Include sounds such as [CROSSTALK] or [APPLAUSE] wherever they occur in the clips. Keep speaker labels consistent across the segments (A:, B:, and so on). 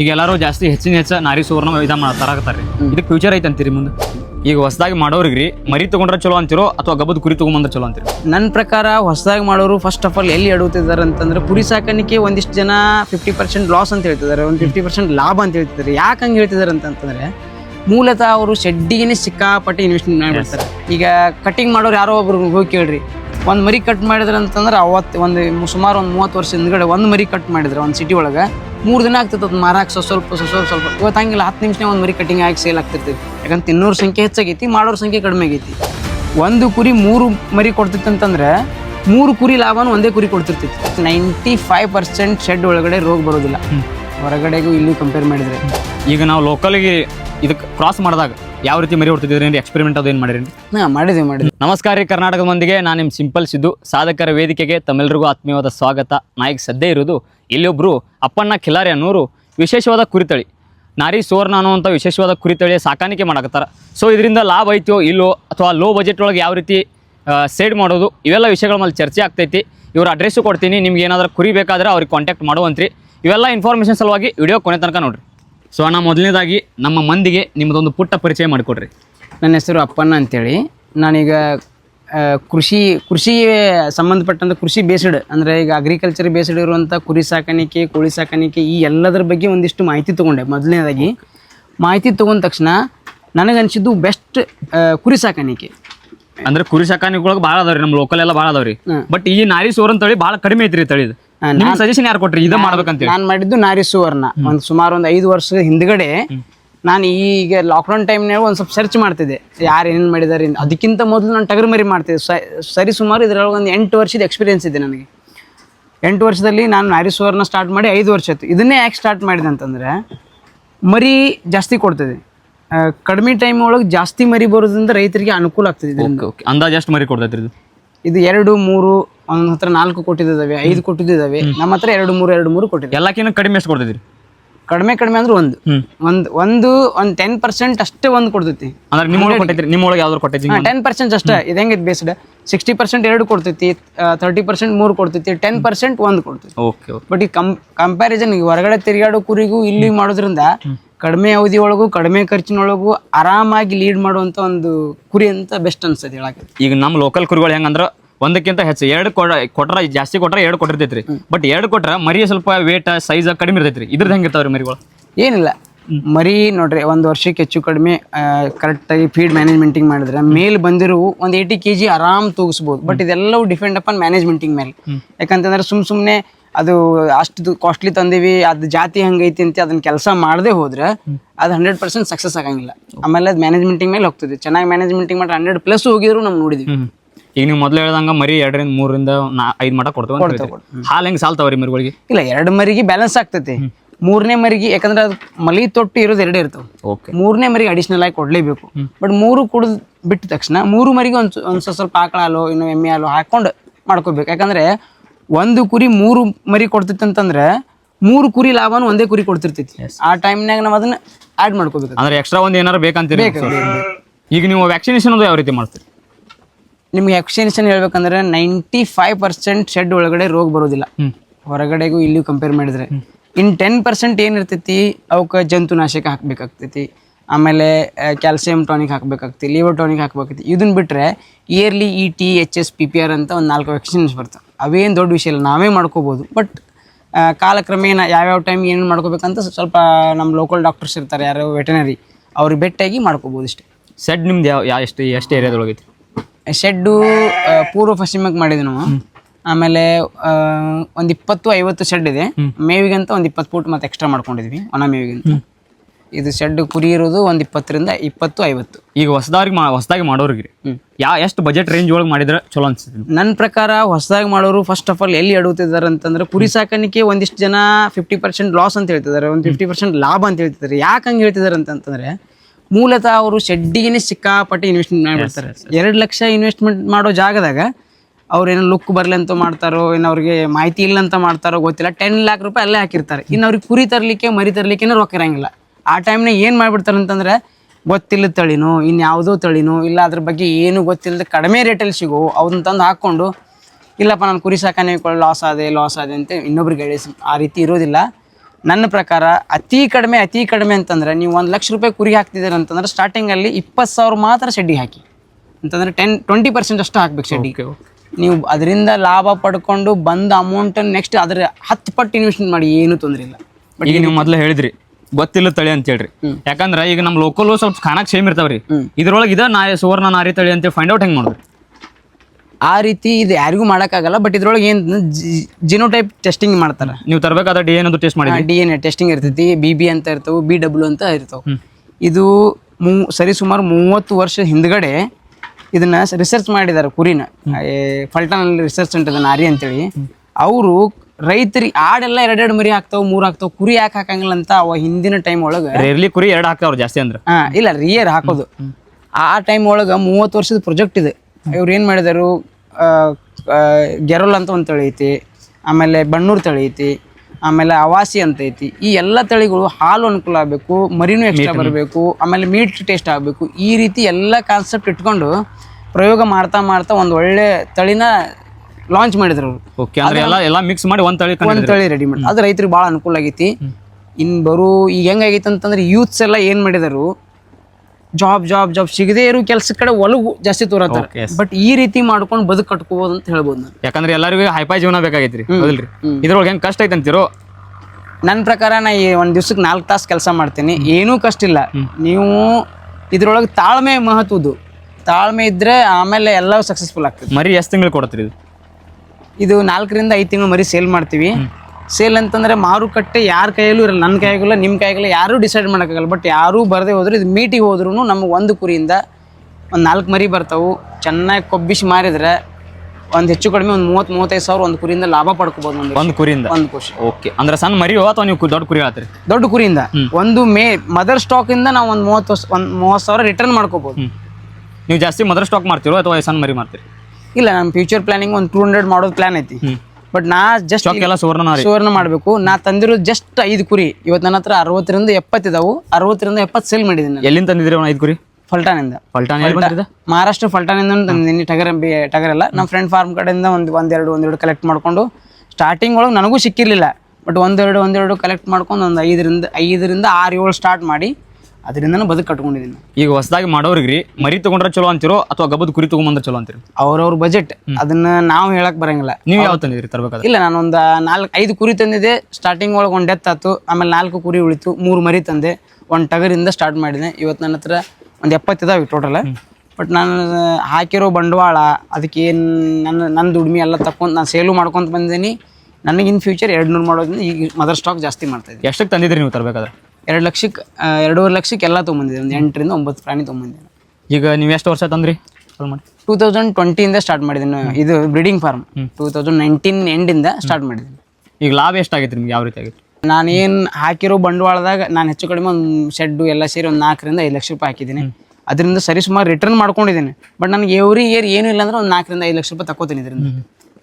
A: ಈಗ ಎಲ್ಲರೂ ಜಾಸ್ತಿ ಹೆಚ್ಚಿನ ಹೆಚ್ಚ ನಾರಿ ಸುವರ್ಣ ಇದ ತರಾಕತ್ತಾರ್ರಿ. ಇದಕ್ಕೆ ಫ್ಯೂಚರ್ ಐತೆ ಅಂತೀರಿ ಮುಂದೆ? ಈಗ ಹೊಸದಾಗಿ ಮಾಡೋರಿಗೆ ಮರಿ ತಗೊಂಡ್ರೆ ಚಲೋ ಅಂತಿರೋ ಅಥವಾ ಗಬ್ಬದ ಕುರಿ ತಗೊಂಬಂದ್ರೆ ಚಲೋ ಅಂತೀರಿ?
B: ನನ್ನ ಪ್ರಕಾರ ಹೊಸದಾಗಿ ಮಾಡೋರು ಫಸ್ಟ್ ಆಫ್ ಆಲ್ ಎಲ್ಲಿ ಎಡುತ್ತಿದ್ದಾರೆ ಅಂತಂದ್ರೆ ಕುರಿ ಸಾಕಾಣಿಕೆ ಒಂದಿಷ್ಟು ಜನ ಫಿಫ್ಟಿ ಪರ್ಸೆಂಟ್ ಲಾಸ್ ಅಂತ ಹೇಳ್ತಿದ್ದಾರೆ ಒಂದು ಫಿಫ್ಟಿ ಪರ್ಸೆಂಟ್ ಲಾಭ ಅಂತ ಹೇಳ್ತಿದ್ದಾರೆ ಯಾಕೆ ಹಂಗೆ ಹೇಳ್ತಿದ್ದಾರೆ ಅಂತಂತಂದ್ರೆ ಮೂಲತಃ ಅವರು ಶೆಡ್ಡಿಗೆ ಸಿಕ್ಕಾಪಟ್ಟೆ ಇನ್ವೆಸ್ಟ್ಮೆಂಟ್ ಮಾಡಿಬಿಡ್ತಾರೆ. ಈಗ ಕಟಿಂಗ್ ಮಾಡೋರು ಯಾರೋ ಒಬ್ರು ಹೋಗಿ ಕೇಳ್ರಿ ಒಂದು ಮರಿ ಕಟ್ ಮಾಡಿದ್ರೆ ಅಂತಂದ್ರೆ ಅವತ್ತು ಒಂದು ಸುಮಾರು ಒಂದು ಮೂವತ್ತು ವರ್ಷ ಹಿಂದ್ಗಡೆ ಒಂದು ಮರಿ ಕಟ್ ಮಾಡಿದ್ರೆ ಒಂದು ಸಿಟಿ ಒಳಗೆ. ಮೂರು ದಿನ ಆಗ್ತಿತ್ತು ಅದು ಮಾರಾಕ್ ಸ್ವಲ್ಪ ಸ್ವಲ್ಪ ಸ್ವಲ್ಪ ಸ್ವಲ್ಪ ಇವತ್ತು ಹಂಗಿಲ್ಲ ಹತ್ತು ನಿಮಿಷನೇ ಒಂದು ಮರಿ ಕಟಿಂಗ್ ಆಗಿ ಸೇಲ್ ಆಗ್ತಿರ್ತೈತಿ. ಯಾಕಂದ್ರೆ ತಿನ್ನೋರ ಸಂಖ್ಯೆ ಹೆಚ್ಚಾಗೈತಿ ಮಾಡೋರ ಸಂಖ್ಯೆ ಕಡಿಮೆ ಆಗೈತಿ. ಒಂದು ಕುರಿ ಮೂರು ಮರಿ ಕೊಡ್ತಿತ್ತು ಅಂತಂದ್ರೆ ಮೂರು ಕುರಿ ಲಾಭನೂ ಒಂದೇ ಕುರಿ ಕೊಡ್ತಿರ್ತಿತ್ತು. ನೈಂಟಿ ಫೈವ್ ಪರ್ಸೆಂಟ್ ಶೆಡ್ ಒಳಗಡೆ ರೋಗ ಬರೋದಿಲ್ಲ. ಹೊರಗಡೆಗೂ ಇಲ್ಲಿ ಕಂಪೇರ್ ಮಾಡಿದ್ರೆ.
A: ಈಗ ನಾವು ಲೋಕಲ್ಗೆ ಇದಕ್ಕೆ ಕ್ರಾಸ್ ಮಾಡಿದಾಗ ಯಾವ ರೀತಿ ಮರಿ ಹೊಡ್ತಿದ್ರಿ ಎಕ್ಸ್ಪೆರಿಮೆಂಟ್ ಅದು ಏನು ಮಾಡಿರಿ?
B: ಹಾಂ ಮಾಡಿದ್ವಿ ಮಾಡಿದ್ವಿ.
A: ನಮಸ್ಕಾರ ರೀ ಕರ್ನಾಟಕದ ಮಂದಿಗೆ ನಾನು ನಿಮ್ಮ ಸಿಂಪಲ್ ಸಿದ್ದು. ಸಾಧಕರ ವೇದಿಕೆಗೆ ತಮ್ಮೆಲ್ಲರಿಗೂ ಆತ್ಮೀಯವಾದ ಸ್ವಾಗತ. ನಾಯಕ್ ಸದ್ದೆ ಇರೋದು. ಇಲ್ಲೊಬ್ರು ಅಪ್ಪಣ್ಣ ಖಿಲಾರಿ ಅನ್ನೋರು ವಿಶೇಷವಾದ ಕುರಿತಳಿ. ನಾರಿ ಸುವರ್ಣ ಅನ್ನುವಂಥ ವಿಶೇಷವಾದ ಕುರಿತಳಿ ಸಾಕಾಣಿಕೆ ಮಾಡಕತ್ತಾರ. ಸೊ ಇದರಿಂದ ಲಾಭ ಐತೋ ಇಲ್ಲೋ ಅಥವಾ ಲೋ ಬಜೆಟ್ ಒಳಗೆ ಯಾವ ರೀತಿ ಸೇಡ್ ಮಾಡೋದು ಇವೆಲ್ಲ ವಿಷಯಗಳ ಮೇಲೆ ಚರ್ಚೆ ಆಗ್ತೈತಿ. ಇವ್ರ ಅಡ್ರೆಸ್ಸು ಕೊಡ್ತೀನಿ. ನಿಮ್ಗೆ ಏನಾದರೂ ಕುರಿ ಬೇಕಾದ್ರೆ ಅವ್ರಿಗೆ ಕಾಂಟ್ಯಾಕ್ಟ್ ಮಾಡುವಂತ್ರಿ. ಇವೆಲ್ಲ ಇನ್ಫಾರ್ಮೇಷನ್ ಸಲುವಾಗಿ ವಿಡಿಯೋ ಕೊನೆ ತನಕ ನೋಡ್ರಿ. ಸೊ ಅಣ್ಣ ಮೊದಲನೇದಾಗಿ ನಮ್ಮ ಮಂದಿಗೆ ನಿಮ್ಮದೊಂದು ಪುಟ್ಟ ಪರಿಚಯ ಮಾಡಿಕೊಡ್ರಿ.
B: ನನ್ನ ಹೆಸರು ಅಪ್ಪಣ್ಣ ಅಂತೇಳಿ. ನಾನೀಗ ಆ, ಕೃಷಿ ಕೃಷಿಗೆ ಸಂಬಂಧಪಟ್ಟಂಥ ಕೃಷಿ ಬೇಸ್ಡ್ ಅಂದರೆ ಈಗ ಅಗ್ರಿಕಲ್ಚರ್ ಬೇಸ್ಡ್ ಇರುವಂಥ ಕುರಿ ಸಾಕಾಣಿಕೆ ಕೋಳಿ ಸಾಕಾಣಿಕೆ ಈ ಎಲ್ಲದರ ಬಗ್ಗೆ ಒಂದಿಷ್ಟು ಮಾಹಿತಿ ತೊಗೊಂಡೆ ಮೊದಲನೇದಾಗಿ. ಮಾಹಿತಿ ತೊಗೊಂಡ ತಕ್ಷಣ ನನಗನ್ಸಿದ್ದು ಬೆಸ್ಟ್ ಕುರಿ ಸಾಕಾಣಿಕೆ.
A: ಅಂದ್ರೆ ಕುರಿ ಸಾಕಾಣಿಕೆ ಒಳಗೆ ಭಾಳ ಅದಾವ್ರಿ ನಮ್ಮ ಲೋಕಲ್ ಎಲ್ಲ ಭಾಳ ಅದಾವ್ರಿ. ಬಟ್ ಈ ನಾರಿ ಸೋರನ್ ತಳಿ ಭಾಳ ಕಡಿಮೆ ಐತ್ರಿ ತಳಿ ಇದು ನಿಮ್ಗೆ ಸಜೆಷನ್ ಯಾರು ಕೊಟ್ರಿ? ಇದು ಮಾಡ್ಬೇಕಂತ
B: ನಾನು ಮಾಡಿದ್ದು ನಾರಿ ಸುವರ್ಣ. ಒಂದು ಸುಮಾರು ಒಂದು ಐದು ವರ್ಷದ ಹಿಂದ್ಗಡೆ ನಾನು ಈಗ ಲಾಕ್ಡೌನ್ ಟೈಮ್ನಾಗ ಒಂದು ಸ್ವಲ್ಪ ಸರ್ಚ್ ಮಾಡ್ತಿದ್ದೆ. ಯಾರು ಏನೇನು ಮಾಡಿದಾರೆ ಅದಕ್ಕಿಂತ ಮೊದಲು ನಾನು ಟಗರು ಮರಿ ಮಾಡ್ತಿದ್ದೆ ಸರಿ ಸುಮಾರು ಇದರೊಳಗೆ ಒಂದು ಎಂಟು ವರ್ಷದ ಎಕ್ಸ್ಪೀರಿಯನ್ಸ್ ಇದೆ ನನಗೆ. ಎಂಟು ವರ್ಷದಲ್ಲಿ ನಾನು ನಾರಿ ಸುವರ್ಣ ಸ್ಟಾರ್ಟ್ ಮಾಡಿ ಐದು ವರ್ಷ ಆಯ್ತು. ಇದನ್ನೇ ಯಾಕೆ ಸ್ಟಾರ್ಟ್ ಮಾಡಿದೆ ಅಂತಂದರೆ ಮರಿ ಜಾಸ್ತಿ ಕೊಡ್ತದೆ. ಕಡಿಮೆ ಟೈಮ್ ಒಳಗೆ ಜಾಸ್ತಿ ಮರಿ ಬರೋದ್ರಿಂದ ರೈತರಿಗೆ ಅನುಕೂಲ ಆಗ್ತದೆ
A: ಅಂದಾಜು ಎಷ್ಟು ಮರಿ ಕೊಡ್ತೈತ್ರಿ ಇದು?
B: ಇದು ಎರಡು ಮೂರು ಒಂದ್ ಹತ್ರ ನಾಲ್ಕು ಕೊಟ್ಟಿದ್ದಾವೆ ಐದು ಕೊಟ್ಟಿದ್ದಾವೆ ನಮ್ಮ ಹತ್ರ ಎರಡು ಮೂರು ಎರಡು ಮೂರು ಕೊಟ್ಟಿದ್ದೆ
A: ಎಲ್ಲಕ್ಕಿಂತ ಕಡಿಮೆ ಎಷ್ಟು ಕೊಡ್ತಿದ್ರಿ
B: ಕಡಿಮೆ ಕಡಿಮೆ ಅಂದ್ರೆ ಒಂದು. ಒಂದು ಒಂದು ಒಂದು ಟೆನ್ ಪರ್ಸೆಂಟ್ ಅಷ್ಟೇ ಒಂದು ಕೊಡ್ತೈತಿ.
A: ಅಂದ್ರೆ ನಿಮ್ಮೊಳಗೆ ಕೊಟ್ಟೈತಿ ನಿಮ್ಮೊಳಗೆ ಯಾವ್ದು ಕೊಟ್ಟೈತಿ
B: ಟೆನ್ ಪರ್ಸೆಂಟ್ ಅಷ್ಟೇ. ಇದು ಹೆಂಗೈತೆ ಬೇಸ್ಡ್ ಸಿಕ್ಸ್ಟಿ ಪರ್ಸೆಂಟ್ ಎರಡು ಕೊಡ್ತೈತಿ ತರ್ಟಿ ಪರ್ಸೆಂಟ್ ಮೂರು ಕೊಡ್ತೈತಿ ಟೆನ್ ಪರ್ಸೆಂಟ್ ಒಂದು ಕೊಡ್ತೈತಿ.
A: ಓಕೆ
B: ಬಟ್ ಈ ಕಂ ಕಂಪ್ಯಾರಿಸನ್ ಈಗ ಹೊರಗಡೆ ತಿರುಗಾಡೋ ಕುರಿಗೂ ಇಲ್ಲಿ ಮಾಡೋದ್ರಿಂದ ಕಡಿಮೆ ಅವಧಿ ಒಳಗೂ ಕಡಿಮೆ ಖರ್ಚಿನೊಳಗೂ ಆರಾಮಾಗಿ ಲೀಡ್ ಮಾಡುವಂತ ಒಂದು ಕುರಿ ಅಂತ ಬೆಸ್ಟ್ ಅನ್ಸುತ್ತೆ ಹೇಳಕ್ಕೆ.
A: ಈಗ ನಮ್ಮ ಲೋಕಲ್ ಕುರಿಗಳು ಹೆಂಗಂದ್ರ ಒಂದಕ್ಕಿಂತ ಹೆಚ್ಚು ಎರಡು ಕೊಡ ಕೊಟ್ರ ಜಾಸ್ತಿ ಕೊಟ್ರ ಎರಡು ಕೊಟ್ಟಿರ್ತೈತ್ರಿ. ಬಟ್ ಎರಡು ಕೊಟ್ರ ಮರಿ ಸ್ವಲ್ಪ ವೇಟ್ ಸೈಜ್ ಕಡಿಮೆ ಇರ್ತೈತ್ರಿ. ಇದ್ರದ್ದು ಹೆಂಗಿರ್ತಾವ್ರಿ ಮರಿಗಳು?
B: ಏನಿಲ್ಲ. ಮರಿ ನೋಡ್ರಿ ಒಂದು ವರ್ಷಕ್ಕೆ ಹೆಚ್ಚು ಕಡಿಮೆ ಕರೆಕ್ಟಾಗಿ ಫೀಡ್ ಮ್ಯಾನೇಜ್ಮೆಂಟಿಂಗ್ ಮಾಡಿದ್ರೆ ಮೇಲ್ ಬಂದಿರೋ ಒಂದು ಏಯ್ಟಿ ಕೆ ಜಿ ಆರಾಮ್ ತೂಗಿಸ್ಬೋದು. ಬಟ್ ಇದೆಲ್ಲವೂ ಡಿಪೆಂಡ್ ಅಪಾನ್ ಮ್ಯಾನೇಜ್ಮೆಂಟಿಂಗ್ ಮೇಲೆ. ಯಾಕಂತಂದ್ರೆ ಸುಮ್ ಸುಮ್ಮನೆ ಅದು ಅಷ್ಟು ಕಾಸ್ಟ್ಲಿ ತಂದಿವಿ ಅದು ಜಾತಿ ಹಂಗೈತಿ ಅಂತ ಅದನ್ನ ಕೆಲಸ ಮಾಡದೆ ಹೋದ್ರೆ ಅದು ಹಂಡ್ರೆಡ್ ಪರ್ಸೆಂಟ್ ಸಕ್ಸಸ್ ಆಗಂಗಿಲ್ಲ. ಆಮೇಲೆ ಅದು ಮ್ಯಾನೇಜ್ಮೆಂಟಿಂಗ್ ಮೇಲೆ ಹೋಗ್ತದೆ. ಚೆನ್ನಾಗಿ ಮ್ಯಾನೇಜ್ಮೆಂಟಿಂಗ್ ಮಾಡಿ ಹಂಡ್ರೆಡ್ ಪ್ಲಸ್ ಹೋಗಿದ್ರು ನಾವು ನೋಡಿದ್ವಿ.
A: ಈಗ ನೀವು ಮೊದಲು ಹೇಳ್ದಂಗ ಮರಿ ಎರಡರಿಂದ ಮೂರರಿಂದ ನಾ ಐದು ಮಟ ಕೊಡ್ತೇವೆ. ಹಾಲು ಹೆಂಗ್ ಸಾಲ್ತಾವ್ರಿ ಮರಿಗಳಿಗೆ?
B: ಇಲ್ಲ ಎರಡು ಮರಿಗೆ ಬ್ಯಾಲೆನ್ಸ್ ಆಗ್ತೈತಿ. ಮೂರನೇ ಮರಿಗೆ ಯಾಕಂದ್ರೆ ಅದು ಮಲಿ ತೊಟ್ಟು ಇರೋದು ಎರಡೇ ಇರ್ತಾವೆ.
A: ಓಕೆ
B: ಮೂರನೇ ಮರಿಗೆ ಅಡಿಷನಲ್ ಆಗಿ ಕೊಡಲೇಬೇಕು. ಬಟ್ ಮೂರು ಕುಡಿದ್ ಬಿಟ್ಟ ತಕ್ಷಣ ಮೂರು ಮರಿಗೆ ಒಂದು ಒಂದು ಸ್ವಲ್ಪ ಸ್ವಲ್ಪ ಆಕಳ ಹಾಲು ಇನ್ನು ಎಮ್ಮೆ ಹಾಲು ಹಾಕೊಂಡು ಮಾಡ್ಕೋಬೇಕು. ಯಾಕಂದ್ರೆ ಒಂದು ಕುರಿ ಮೂರು ಮರಿ ಕೊಡ್ತಿತ್ತು ಅಂತಂದ್ರೆ ಮೂರು ಕುರಿ ಲಾಭನೂ ಒಂದೇ ಕುರಿ ಕೊಡ್ತಿರ್ತೈತಿ. ಆ ಟೈಮ್ನಾಗ ನಾವು ಅದನ್ನ ಆ್ಯಡ್ ಮಾಡ್ಕೋಬೇಕು
A: ಅಂದ್ರೆ ಎಕ್ಸ್ಟ್ರಾ ಒಂದು ಏನಾರು ಬೇಕಂತೀರಿ? ಈಗ ನೀವು ವ್ಯಾಕ್ಸಿನೇಷನ್ ಅದು ಯಾವ ರೀತಿ ಮಾಡ್ತೀರಿ?
B: ನಿಮ್ಗೆ ಎಕ್ಸ್ಟೆನ್ಷನ್ ಹೇಳ್ಬೇಕಂದ್ರೆ ನೈಂಟಿ ಫೈವ್ ಪರ್ಸೆಂಟ್ ಶೆಡ್ ಒಳಗಡೆ ರೋಗ ಬರೋದಿಲ್ಲ. ಹೊರಗಡೆಗೂ ಇಲ್ಲಿ ಕಂಪೇರ್ ಮಾಡಿದ್ರೆ. ಇನ್ ಟೆನ್ ಪರ್ಸೆಂಟ್ ಏನಿರ್ತೈತಿ ಅವಕ್ಕೆ ಜಂತುನಾಶಕ ಹಾಕ್ಬೇಕಾಗ್ತೈತಿ. ಆಮೇಲೆ ಕ್ಯಾಲ್ಸಿಯಂ ಟಾನಿಕ್ ಹಾಕ್ಬೇಕಾಗ್ತಿ ಲಿವರ್ ಟಾನಿಕ್ ಹಾಕ್ಬೇಕಾಗ್ತಿ ಇದನ್ನ ಬಿಟ್ಟರೆ early E T H S P P R ಅಂತ ಒಂದು ನಾಲ್ಕು ವ್ಯಾಕ್ಸಿನ್ಸ್ ಬರ್ತವೆ. ಅವೇನು ದೊಡ್ಡ ವಿಷಯ ಇಲ್ಲ ನಾವೇ ಮಾಡ್ಕೋಬೋದು. ಬಟ್ ಕಾಲಕ್ರಮೇಣ ಯಾವ್ಯಾವ ಟೈಮ್ ಏನೇನು ಮಾಡ್ಕೋಬೇಕಂತ ಸ್ವಲ್ಪ ನಮ್ಮ ಲೋಕಲ್ ಡಾಕ್ಟರ್ಸ್ ಇರ್ತಾರೆ ಯಾರು ವೆಟನರಿ ಅವ್ರಿಗೆ ಭೇಟಿಯಾಗಿ ಮಾಡ್ಕೋಬೋದು ಇಷ್ಟೇ.
A: ಸೆಡ್ ನಿಮ್ದು ಯಾವ ಯಾವ ಎಷ್ಟು ಎಷ್ಟು ಏರಿಯಾದೊಳಗೆ ಐತಿ
B: ಶೆಡ್ಡು ಪೂರ್ವ ಪಶ್ಚಿಮಕ್ಕೆ ಮಾಡಿದ್ವಿ ನಾವು. ಆಮೇಲೆ ಒಂದು ಇಪ್ಪತ್ತು ಐವತ್ತು ಶೆಡ್ ಇದೆ. ಮೇವಿಗಂತ ಒಂದು ಇಪ್ಪತ್ತು ಫೂಟ್ ಮತ್ತೆ ಎಕ್ಸ್ಟ್ರಾ ಮಾಡ್ಕೊಂಡಿದ್ವಿ ಒಣ ಮೇವಿಗಂತ ಇದು ಶೆಡ್ ಕುರಿ ಇರೋದು ಒಂದು ಇಪ್ಪತ್ತರಿಂದ ಇಪ್ಪತ್ತು ಐವತ್ತು.
A: ಈಗ ಹೊಸದಾಗಿ ಮಾ ಹೊಸದಾಗಿ ಮಾಡೋರಿಗೆ. ಯಾ ಎಷ್ಟು ಬಜೆಟ್ ರೇಂಜ್ ಒಳಗೆ ಮಾಡಿದ್ರೆ ಚಲೋ ಅನ್ಸುತ್ತೆ
B: ನನ್ನ ಪ್ರಕಾರ ಹೊಸದಾಗಿ ಮಾಡೋರು ಫಸ್ಟ್ ಆಫ್ ಆಲ್ ಎಲ್ಲಿ ಎಡುತ್ತಿದ್ದಾರೆ ಅಂತಂದ್ರೆ ಕುರಿ ಸಾಕಾಣಿಕೆ ಒಂದಿಷ್ಟು ಜನ ಫಿಫ್ಟಿ ಪರ್ಸೆಂಟ್ ಲಾಸ್ ಅಂತ ಹೇಳ್ತಿದ್ದಾರೆ ಒಂದು ಫಿಫ್ಟಿ ಪರ್ಸೆಂಟ್ ಲಾಭ ಅಂತ ಹೇಳ್ತಿದ್ದಾರೆ. ಯಾಕೆ ಹಂಗೆ ಹೇಳ್ತಿದ್ದಾರೆ ಅಂತಂತಂದ್ರೆ ಮೂಲತಃ ಅವರು ಶೆಡ್ಡಿಗೆ ಸಿಕ್ಕಾಪಟ್ಟೆ ಇನ್ವೆಸ್ಟ್ಮೆಂಟ್ ಮಾಡಿಬಿಡ್ತಾರೆ. ಎರಡು ಲಕ್ಷ ಇನ್ವೆಸ್ಟ್ಮೆಂಟ್ ಮಾಡೋ ಜಾಗದಾಗ ಅವ್ರು ಏನೋ ಲುಕ್ ಬರಲಿ ಅಂತ ಮಾಡ್ತಾರೋ ಏನು ಅವ್ರಿಗೆ ಮಾಹಿತಿ ಇಲ್ಲ ಅಂತ ಮಾಡ್ತಾರೋ ಗೊತ್ತಿಲ್ಲ. ಟೆನ್ ಲ್ಯಾಕ್ ರೂಪಾಯಿ ಅಲ್ಲೇ ಹಾಕಿರ್ತಾರೆ. ಇನ್ನು ಅವ್ರಿಗೆ ಕುರಿ ತರಲಿಕ್ಕೆ ಮರಿ ತರಲಿಕ್ಕೆ ರೊಕ್ಕ ಇರಂಗಿಲ್ಲ. ಆ ಟೈಮ್ನ ಏನು ಮಾಡಿಬಿಡ್ತಾರೆ ಅಂತಂದ್ರೆ ಗೊತ್ತಿಲ್ಲದ ತಳಿನೋ ಇನ್ಯಾವುದೋ ತಳಿನೋ ಇಲ್ಲ ಅದ್ರ ಬಗ್ಗೆ ಏನು ಗೊತ್ತಿಲ್ಲದ ಕಡಿಮೆ ರೇಟಲ್ಲಿ ಸಿಗೋ ಅವ್ರನ್ನ ತಂದು ಹಾಕ್ಕೊಂಡು ಇಲ್ಲಪ್ಪ ನಾನು ಕುರಿ ಸಾಕಾಣಿಕೆ ಲಾಸ್ ಆದೆ ಲಾಸ್ ಆದೆ ಅಂತ ಇನ್ನೊಬ್ರಿಗೆ ಹೇಳಿ ಆ ರೀತಿ ಇರೋದಿಲ್ಲ. ನನ್ನ ಪ್ರಕಾರ ಅತಿ ಕಡಿಮೆ ಅತಿ ಕಡಿಮೆ ಅಂತಂದ್ರೆ ನೀವು ಒಂದು ಲಕ್ಷ ರೂಪಾಯಿ ಕುರಿ ಹಾಕ್ತಿದ್ದೀರ ಅಂತಂದ್ರೆ ಸ್ಟಾರ್ಟಿಂಗಲ್ಲಿ ಇಪ್ಪತ್ತು ಸಾವಿರ ಮಾತ್ರ ಶೆಡ್ಡಿ ಹಾಕಿ. ಅಂತಂದ್ರೆ ಟೆನ್ ಟ್ವೆಂಟಿ ಪರ್ಸೆಂಟ್ ಅಷ್ಟು ಹಾಕ್ಬೇಕು ಶೆಡ್ಡಿ. ನೀವು ಅದರಿಂದ ಲಾಭ ಪಡ್ಕೊಂಡು ಬಂದ ಅಮೌಂಟನ್ನು ನೆಕ್ಸ್ಟ್ ಅದರ ಹತ್ತು ಪಟ್ಟು ಇನ್ವೆಸ್ಟ್ಮೆಂಟ್ ಮಾಡಿ ಏನು ತೊಂದರೆ ಇಲ್ಲ.
A: ಈಗ ನೀವು ಮೊದಲು ಹೇಳಿದ್ರಿ ಗೊತ್ತಿಲ್ಲ ತಳಿ ಅಂತ ಹೇಳ್ರಿ. ಯಾಕಂದ್ರೆ ಈಗ ನಮ್ಮ ಲೋಕಲ್ ಸ್ವಲ್ಪ ಖಾನಾಕ್ ಸೇಮ್ ಇರ್ತಾವ್ರಿ. ಇದ್ರೊಳಗೆ ಇದ ನಾ ಸುವರ್ಣ ನಾರಿ ತಳಿ ಅಂತ ಫೈಂಡ್ ಔಟ್ ಹೆಂಗ್ ಮಾಡಿದ್ರಿ?
B: ಆ ರೀತಿ ಇದು ಯಾರಿಗೂ ಮಾಡೋಕ್ಕಾಗಲ್ಲ ಬಟ್ ಇದ್ರೊಳಗೆ ಏನು ಜಿನೋಟೈಪ್ ಟೆಸ್ಟಿಂಗ್ ಮಾಡ್ತಾರೆ.
A: ನೀವು ತರಬೇಕಾದ ಡಿ ಏನದು ಟೆಸ್ಟ್ ಮಾಡಿ
B: ಡಿ ಎನ್ ಎ ಟೆಸ್ಟಿಂಗ್ ಇರ್ತೈತಿ ಬಿ ಬಿ ಅಂತ ಇರ್ತವೆ ಬಿ ಡಬ್ಲ್ಯೂ ಅಂತ ಇರ್ತವೆ. ಇದು ಮೂ ಸರಿ ಸುಮಾರು ಮೂವತ್ತು ವರ್ಷ ಹಿಂದ್ಗಡೆ ಇದನ್ನ ರಿಸರ್ಚ್ ಮಾಡಿದ್ದಾರೆ ಕುರಿನ. ಫಲ್ಟನಲ್ಲಿ ಫಲ್ಟಾನಲ್ಲಿ ರಿಸರ್ಚ್ ಸೆಂಟರ್ ನಾರಿ ಅಂತೇಳಿ. ಅವರು ರೈತರಿಗೆ ಆಡೆಲ್ಲ ಎರಡೆರಡು ಮರಿ ಹಾಕ್ತಾವ ಮೂರು ಹಾಕ್ತಾವ ಕುರಿ ಯಾಕೆ ಹಾಕಂಗಿಲ್ಲ ಅಂತ ಅವ ಹಿಂದಿನ ಟೈಮ್ ಒಳಗೆ
A: ರೇರ್ಲಿ ಕುರಿ ಎರಡು ಹಾಕ್ತಾವ್ರು ಜಾಸ್ತಿ ಅಂದ್ರೆ.
B: ಹಾ ಇಲ್ಲ ರಿಯರ್ ಹಾಕೋದು. ಆ ಟೈಮ್ ಒಳಗೆ ಮೂವತ್ತು ವರ್ಷದ ಪ್ರೊಜೆಕ್ಟ್ ಇದೆ. ಇವ್ರು ಏನು ಮಾಡಿದರು? ಗೆರೋಲ್ ಅಂತ ಒಂದು ತಳಿ ಐತಿ ಆಮೇಲೆ ಬಣ್ಣೂರ್ ತಳಿ ಐತಿ ಆಮೇಲೆ ಅವಾಸಿ ಅಂತ ಐತಿ. ಈ ಎಲ್ಲ ತಳಿಗಳು ಹಾಲು ಅನುಕೂಲ ಆಗಬೇಕು ಮರಿನೂ ಎಕ್ಸ್ಟ್ರಾ ಬರಬೇಕು ಆಮೇಲೆ ಮೀಟ್ ಟೇಸ್ಟ್ ಆಗಬೇಕು. ಈ ರೀತಿ ಎಲ್ಲ ಕಾನ್ಸೆಪ್ಟ್ ಇಟ್ಕೊಂಡು ಪ್ರಯೋಗ ಮಾಡ್ತಾ ಮಾಡ್ತಾ ಒಂದು ಒಳ್ಳೆ ತಳಿನ ಲಾಂಚ್ ಮಾಡಿದ್ರು ಅವರು.
A: ಓಕೆ ಅಂದ್ರೆ ಎಲ್ಲ ಎಲ್ಲ ಮಿಕ್ಸ್ ಮಾಡಿ ಒಂದ್ ತಳಿ
B: ಒಂದು ತಳಿ ರೆಡಿ ಮಾಡಿ. ಅದು ರೈತರಿಗೆ ಭಾಳ ಅನುಕೂಲ ಆಗೈತಿ. ಇನ್ನು ಬರೋ ಈಗ ಹೆಂಗಾಗೈತೆ ಅಂತಂದ್ರೆ ಯೂತ್ಸ್ ಎಲ್ಲ ಏನು ಮಾಡಿದರು? ಜಾಬ್ ಜಾಬ್ ಜಾಬ್ ಸಿಗದೇ ಇರೋ ಕೆಲಸ ಕಡೆ ಒಲವು ಜಾಸ್ತಿ
A: ತೋರತ್ತ.
B: ಬಟ್ ಈ ರೀತಿ ಮಾಡ್ಕೊಂಡು ಬದುಕು ಕಟ್ಕೋಬಹುದು ಅಂತ ಹೇಳ್ಬೋದು ನಾನು.
A: ಯಾಕಂದ್ರೆ ಎಲ್ಲರಿಗೂ ಹೈಫೈ ಜೀವನ ಬೇಕಾಗೈತ್ರಿ ಹೌದಲ್ರಿ? ಇದ್ರೊಳಗೆ ಹೆಂಗ್ ಕಷ್ಟ ಐತೆ ಅಂತೀರೋ
B: ನನ್ನ ಪ್ರಕಾರ ನಾ ಈ ಒಂದು ದಿವ್ಸಕ್ಕೆ ನಾಲ್ಕು ತಾಸು ಕೆಲಸ ಮಾಡ್ತೀನಿ ಏನೂ ಕಷ್ಟ ಇಲ್ಲ. ನೀವು ಇದ್ರೊಳಗೆ ತಾಳ್ಮೆ ಮಹತ್ವದ್ದು. ತಾಳ್ಮೆ ಇದ್ರೆ ಆಮೇಲೆ ಎಲ್ಲ ಸಕ್ಸಸ್ಫುಲ್ ಆಗ್ತದೆ.
A: ಮರಿ ಎಷ್ಟು ತಿಂಗಳು ಕೊಡ್ತೀರಿ ಇದು?
B: ಇದು ನಾಲ್ಕರಿಂದ ಐದು ತಿಂಗಳು ಮರಿ ಸೇಲ್ ಮಾಡ್ತೀವಿ. ಸೇಲ್ ಅಂತಂದ್ರೆ ಮಾರುಕಟ್ಟೆ ಯಾರ ಕೈಯಲ್ಲೂ ಇರಲ್ಲ. ನನ್ನ ಕೈಗಲ್ಲ ನಿಮ್ಮ ಕೈಯಾಗಲ್ಲ ಯಾರೂ ಡಿಸೈಡ್ ಮಾಡೋಕ್ಕಾಗಲ್ಲ. ಬಟ್ ಯಾರೂ ಬರದೇ ಹೋದ್ರು ಇದು ಮೀಟಿಗೆ ಹೋದ್ರೂ ನಮಗೆ ಒಂದು ಕುರಿಯಿಂದ ಒಂದು ನಾಲ್ಕು ಮರಿ ಬರ್ತಾವು. ಚೆನ್ನಾಗಿ ಕೊಬ್ಬಿಸಿ ಮಾರಿದ್ರೆ ಒಂದು ಹೆಚ್ಚು ಕಡಿಮೆ ಒಂದು ಮೂವತ್ತು ಮೂವತ್ತೈದು ಸಾವಿರ ಒಂದು ಕುರಿಯಿಂದ ಲಾಭ ಪಡ್ಕೋಬೋದು ಒಂದು
A: ಒಂದ್ ಕುರಿಯಿಂದ?
B: ಒಂದು ಖುಷಿ
A: ಓಕೆ ಅಂದ್ರೆ ಸಣ್ಣ ಮರಿಯೋ ಅಥವಾ ನೀವು ದೊಡ್ಡ ಕುರಿ ಹೇಳ್ತೀರಿ?
B: ದೊಡ್ಡ ಕುರಿಯಿಂದ. ಒಂದು ಮೇ ಮದರ್ ಸ್ಟಾಕಿಂದ ನಾವು ಒಂದು ಮೂವತ್ತು ಒಂದು ಮೂವತ್ತು ಸಾವಿರ ರಿಟರ್ನ್ ಮಾಡ್ಕೋಬೋದು.
A: ನೀವು ಜಾಸ್ತಿ ಮದರ್ ಸ್ಟಾಕ್ ಮಾಡ್ತಿರೋ ಅಥವಾ ಸಣ್ಣ ಮರಿ ಮಾಡ್ತೀರಿ
B: ಇಲ್ಲ ನಮ್ಮ ಫ್ಯೂಚರ್ ಪ್ಲಾನಿಂಗ್ ಒಂದು ಟೂ ಹಂಡ್ರೆಡ್ ಮಾಡೋದು ಪ್ಲಾನ್ ಐತಿ. ಬಟ್ ನಾ ಜಸ್ಟ್
A: ಎಲ್ಲ ಸುವರ್ಣ
B: ಸುವರ್ಣ ಮಾಡಬೇಕು. ನಾ ತಂದಿರೋದು ಜಸ್ಟ್ ಐದು ಕುರಿ. ಇವತ್ತು ನನ್ನ ಹತ್ರ ಅರವತ್ತರಿಂದ ಎಪ್ಪತ್ತಿದಾವು ಅರವತ್ತರಿಂದ ಎಪ್ಪತ್ತು ಸೇಲ್ ಮಾಡಿದ್ದೀನಿ
A: ಎಲ್ಲಿಂದ ತಂದಿದ್ರಿ ಐದು ಕುರಿ?
B: ಫಲ್ಟಾನಿಂದ.
A: ಫಲ್ಟಾನ
B: ಮಹಾರಾಷ್ಟ್ರ ಫಲ್ಟಾನಿಂದ ತಂದಿದ್ದೀನಿ. ಟಗರ್ ಬಿ ಟಗರ್ ಎಲ್ಲ ನಮ್ಮ ಫ್ರೆಂಡ್ ಫಾರ್ಮ್ ಕಡೆಯಿಂದ ಒಂದು ಒಂದೆರಡು ಒಂದೆರಡು ಕಲೆಕ್ಟ್ ಮಾಡಿಕೊಂಡು ಸ್ಟಾರ್ಟಿಂಗ್ ಒಳಗೆ ನನಗೂ ಸಿಕ್ಕಿರಲಿಲ್ಲ. ಬಟ್ ಒಂದೆರಡು ಒಂದೆರಡು ಕಲೆಕ್ಟ್ ಮಾಡ್ಕೊಂಡು ಒಂದು ಐದರಿಂದ ಐದರಿಂದ ಆರು ಏಳು ಸ್ಟಾರ್ಟ್ ಮಾಡಿ ಅದರಿಂದನೂ ಬದುಕು ಕಟ್ಕೊಂಡಿದ್ದೀನಿ.
A: ಈಗ ಹೊಸದಾಗಿ ಮಾಡೋರಿಗ್ರಿ ಮರಿ ತಗೊಂಡ್ರೆ ಚಲೋ ಅಂತಿರೋ ಅಥವಾ ಗಬ್ಬದ ಕುರಿ ತಗೊಂಬಂದ್ರೆ ಚಲೋ ಅಂತೀರಿ?
B: ಅವ್ರವ್ರ ಬಜೆಟ್ ಅದನ್ನ ನಾವು ಹೇಳಕ್ ಬರಂಗಿಲ್ಲ.
A: ನೀವು ಯಾವ ತಂದಿದ್ರಿ ತರಬೇಕಾದ್ರೆ?
B: ಇಲ್ಲ ನಾನು ಒಂದು ನಾಲ್ಕು ಐದು ಕುರಿ ತಂದಿದ್ದೆ. ಸ್ಟಾರ್ಟಿಂಗ್ ಒಳಗೆ ಒಂದು ಡೆತ್ ಆಯ್ತು ಆಮೇಲೆ ನಾಲ್ಕು ಕುರಿ ಉಳಿತು ಮೂರು ಮರಿ ತಂದೆ. ಒಂದು ಟಗರಿಂದ ಸ್ಟಾರ್ಟ್ ಮಾಡಿದೆ. ಇವತ್ತು ನನ್ನ ಹತ್ರ ಒಂದು ಎಪ್ಪತ್ತಿದಾವೆ ಟೋಟಲ್ ಬಟ್ ನಾನು ಹಾಕಿರೋ ಬಂಡವಾಳ ಅದಕ್ಕೆ ಏನು ನನ್ನ ನನ್ನ ದುಡಿಮೆ ಎಲ್ಲ ತಕೊಂಡು ನಾನು ಸೇಲು ಮಾಡ್ಕೊಂತ ಬಂದಿದ್ದೀನಿ ನನಗೆ ಇನ್ ಫ್ಯೂಚರ್ ಎರಡು ನೂರು ಮಾಡೋದ್ರಿಂದ ಈಗ ಮದರ್ ಸ್ಟಾಕ್ ಜಾಸ್ತಿ ಮಾಡ್ತಾ ಇದ್ದೀನಿ.
A: ಎಷ್ಟಕ್ಕೆ ತಂದಿದ್ರಿ ನೀವು ತರಬೇಕಾದ್ರೆ?
B: ಎರಡು ಲಕ್ಷಕ್ಕೆ ಎರಡೂವರೆ ಲಕ್ಷಕ್ಕೆ ಎಲ್ಲ ತೊಗೊಂಬಂದಿದ್ದೆ ಒಂದು ಎಂಟರಿಂದ ಒಂಬತ್ತು ಪ್ರಾಣಿ ತೊಗೊಂಬಂದಿದ್ದೆ
A: ಈಗ ನೀವು ಎಷ್ಟು ವರ್ಷ ತಂದ್ರಿ? ಮಾಡಿ.
B: ಟೂ ತೌಸಂಡ್ ಟ್ವೆಂಟಿಯಿಂದ ಸ್ಟಾರ್ಟ್ ಮಾಡಿದ್ದೀನಿ. ಇದು breeding farm two thousand nineteen ಎಂಡಿಂದ start ಮಾಡಿದ್ದೀನಿ.
A: ಈಗ ಲಾಭ ಎಷ್ಟಾಗೈತೆ ನಿಮ್ಗೆ ಯಾವ ರೀತಿ ನಾನು
B: ನಾನೇನು ಹಾಕಿರೋ ಬಂಡವಾಳದಾಗ ನಾನು ಹೆಚ್ಚು ಕಡಿಮೆ ಒಂದು ಶೆಡ್ಡು ಎಲ್ಲ ಸೇರಿ ಒಂದು ನಾಲ್ಕರಿಂದ ಐದು ಲಕ್ಷ ರೂಪಾಯಿ ಹಾಕಿದ್ದೀನಿ. ಅದರಿಂದ ಸರಿ ಸುಮಾರು ರಿಟರ್ನ್ ಮಾಡ್ಕೊಂಡಿದ್ದೀನಿ. ಬಟ್ ನನಗೆ ಎವ್ರಿ ಇಯರ್ ಏನೂ ಇಲ್ಲ ಅಂದ್ರೆ ಒಂದು ನಾಲ್ಕರಿಂದ ಐದು ಲಕ್ಷ ರೂಪಾಯಿ ತಗೋತೀನಿ ಇದರಿಂದ.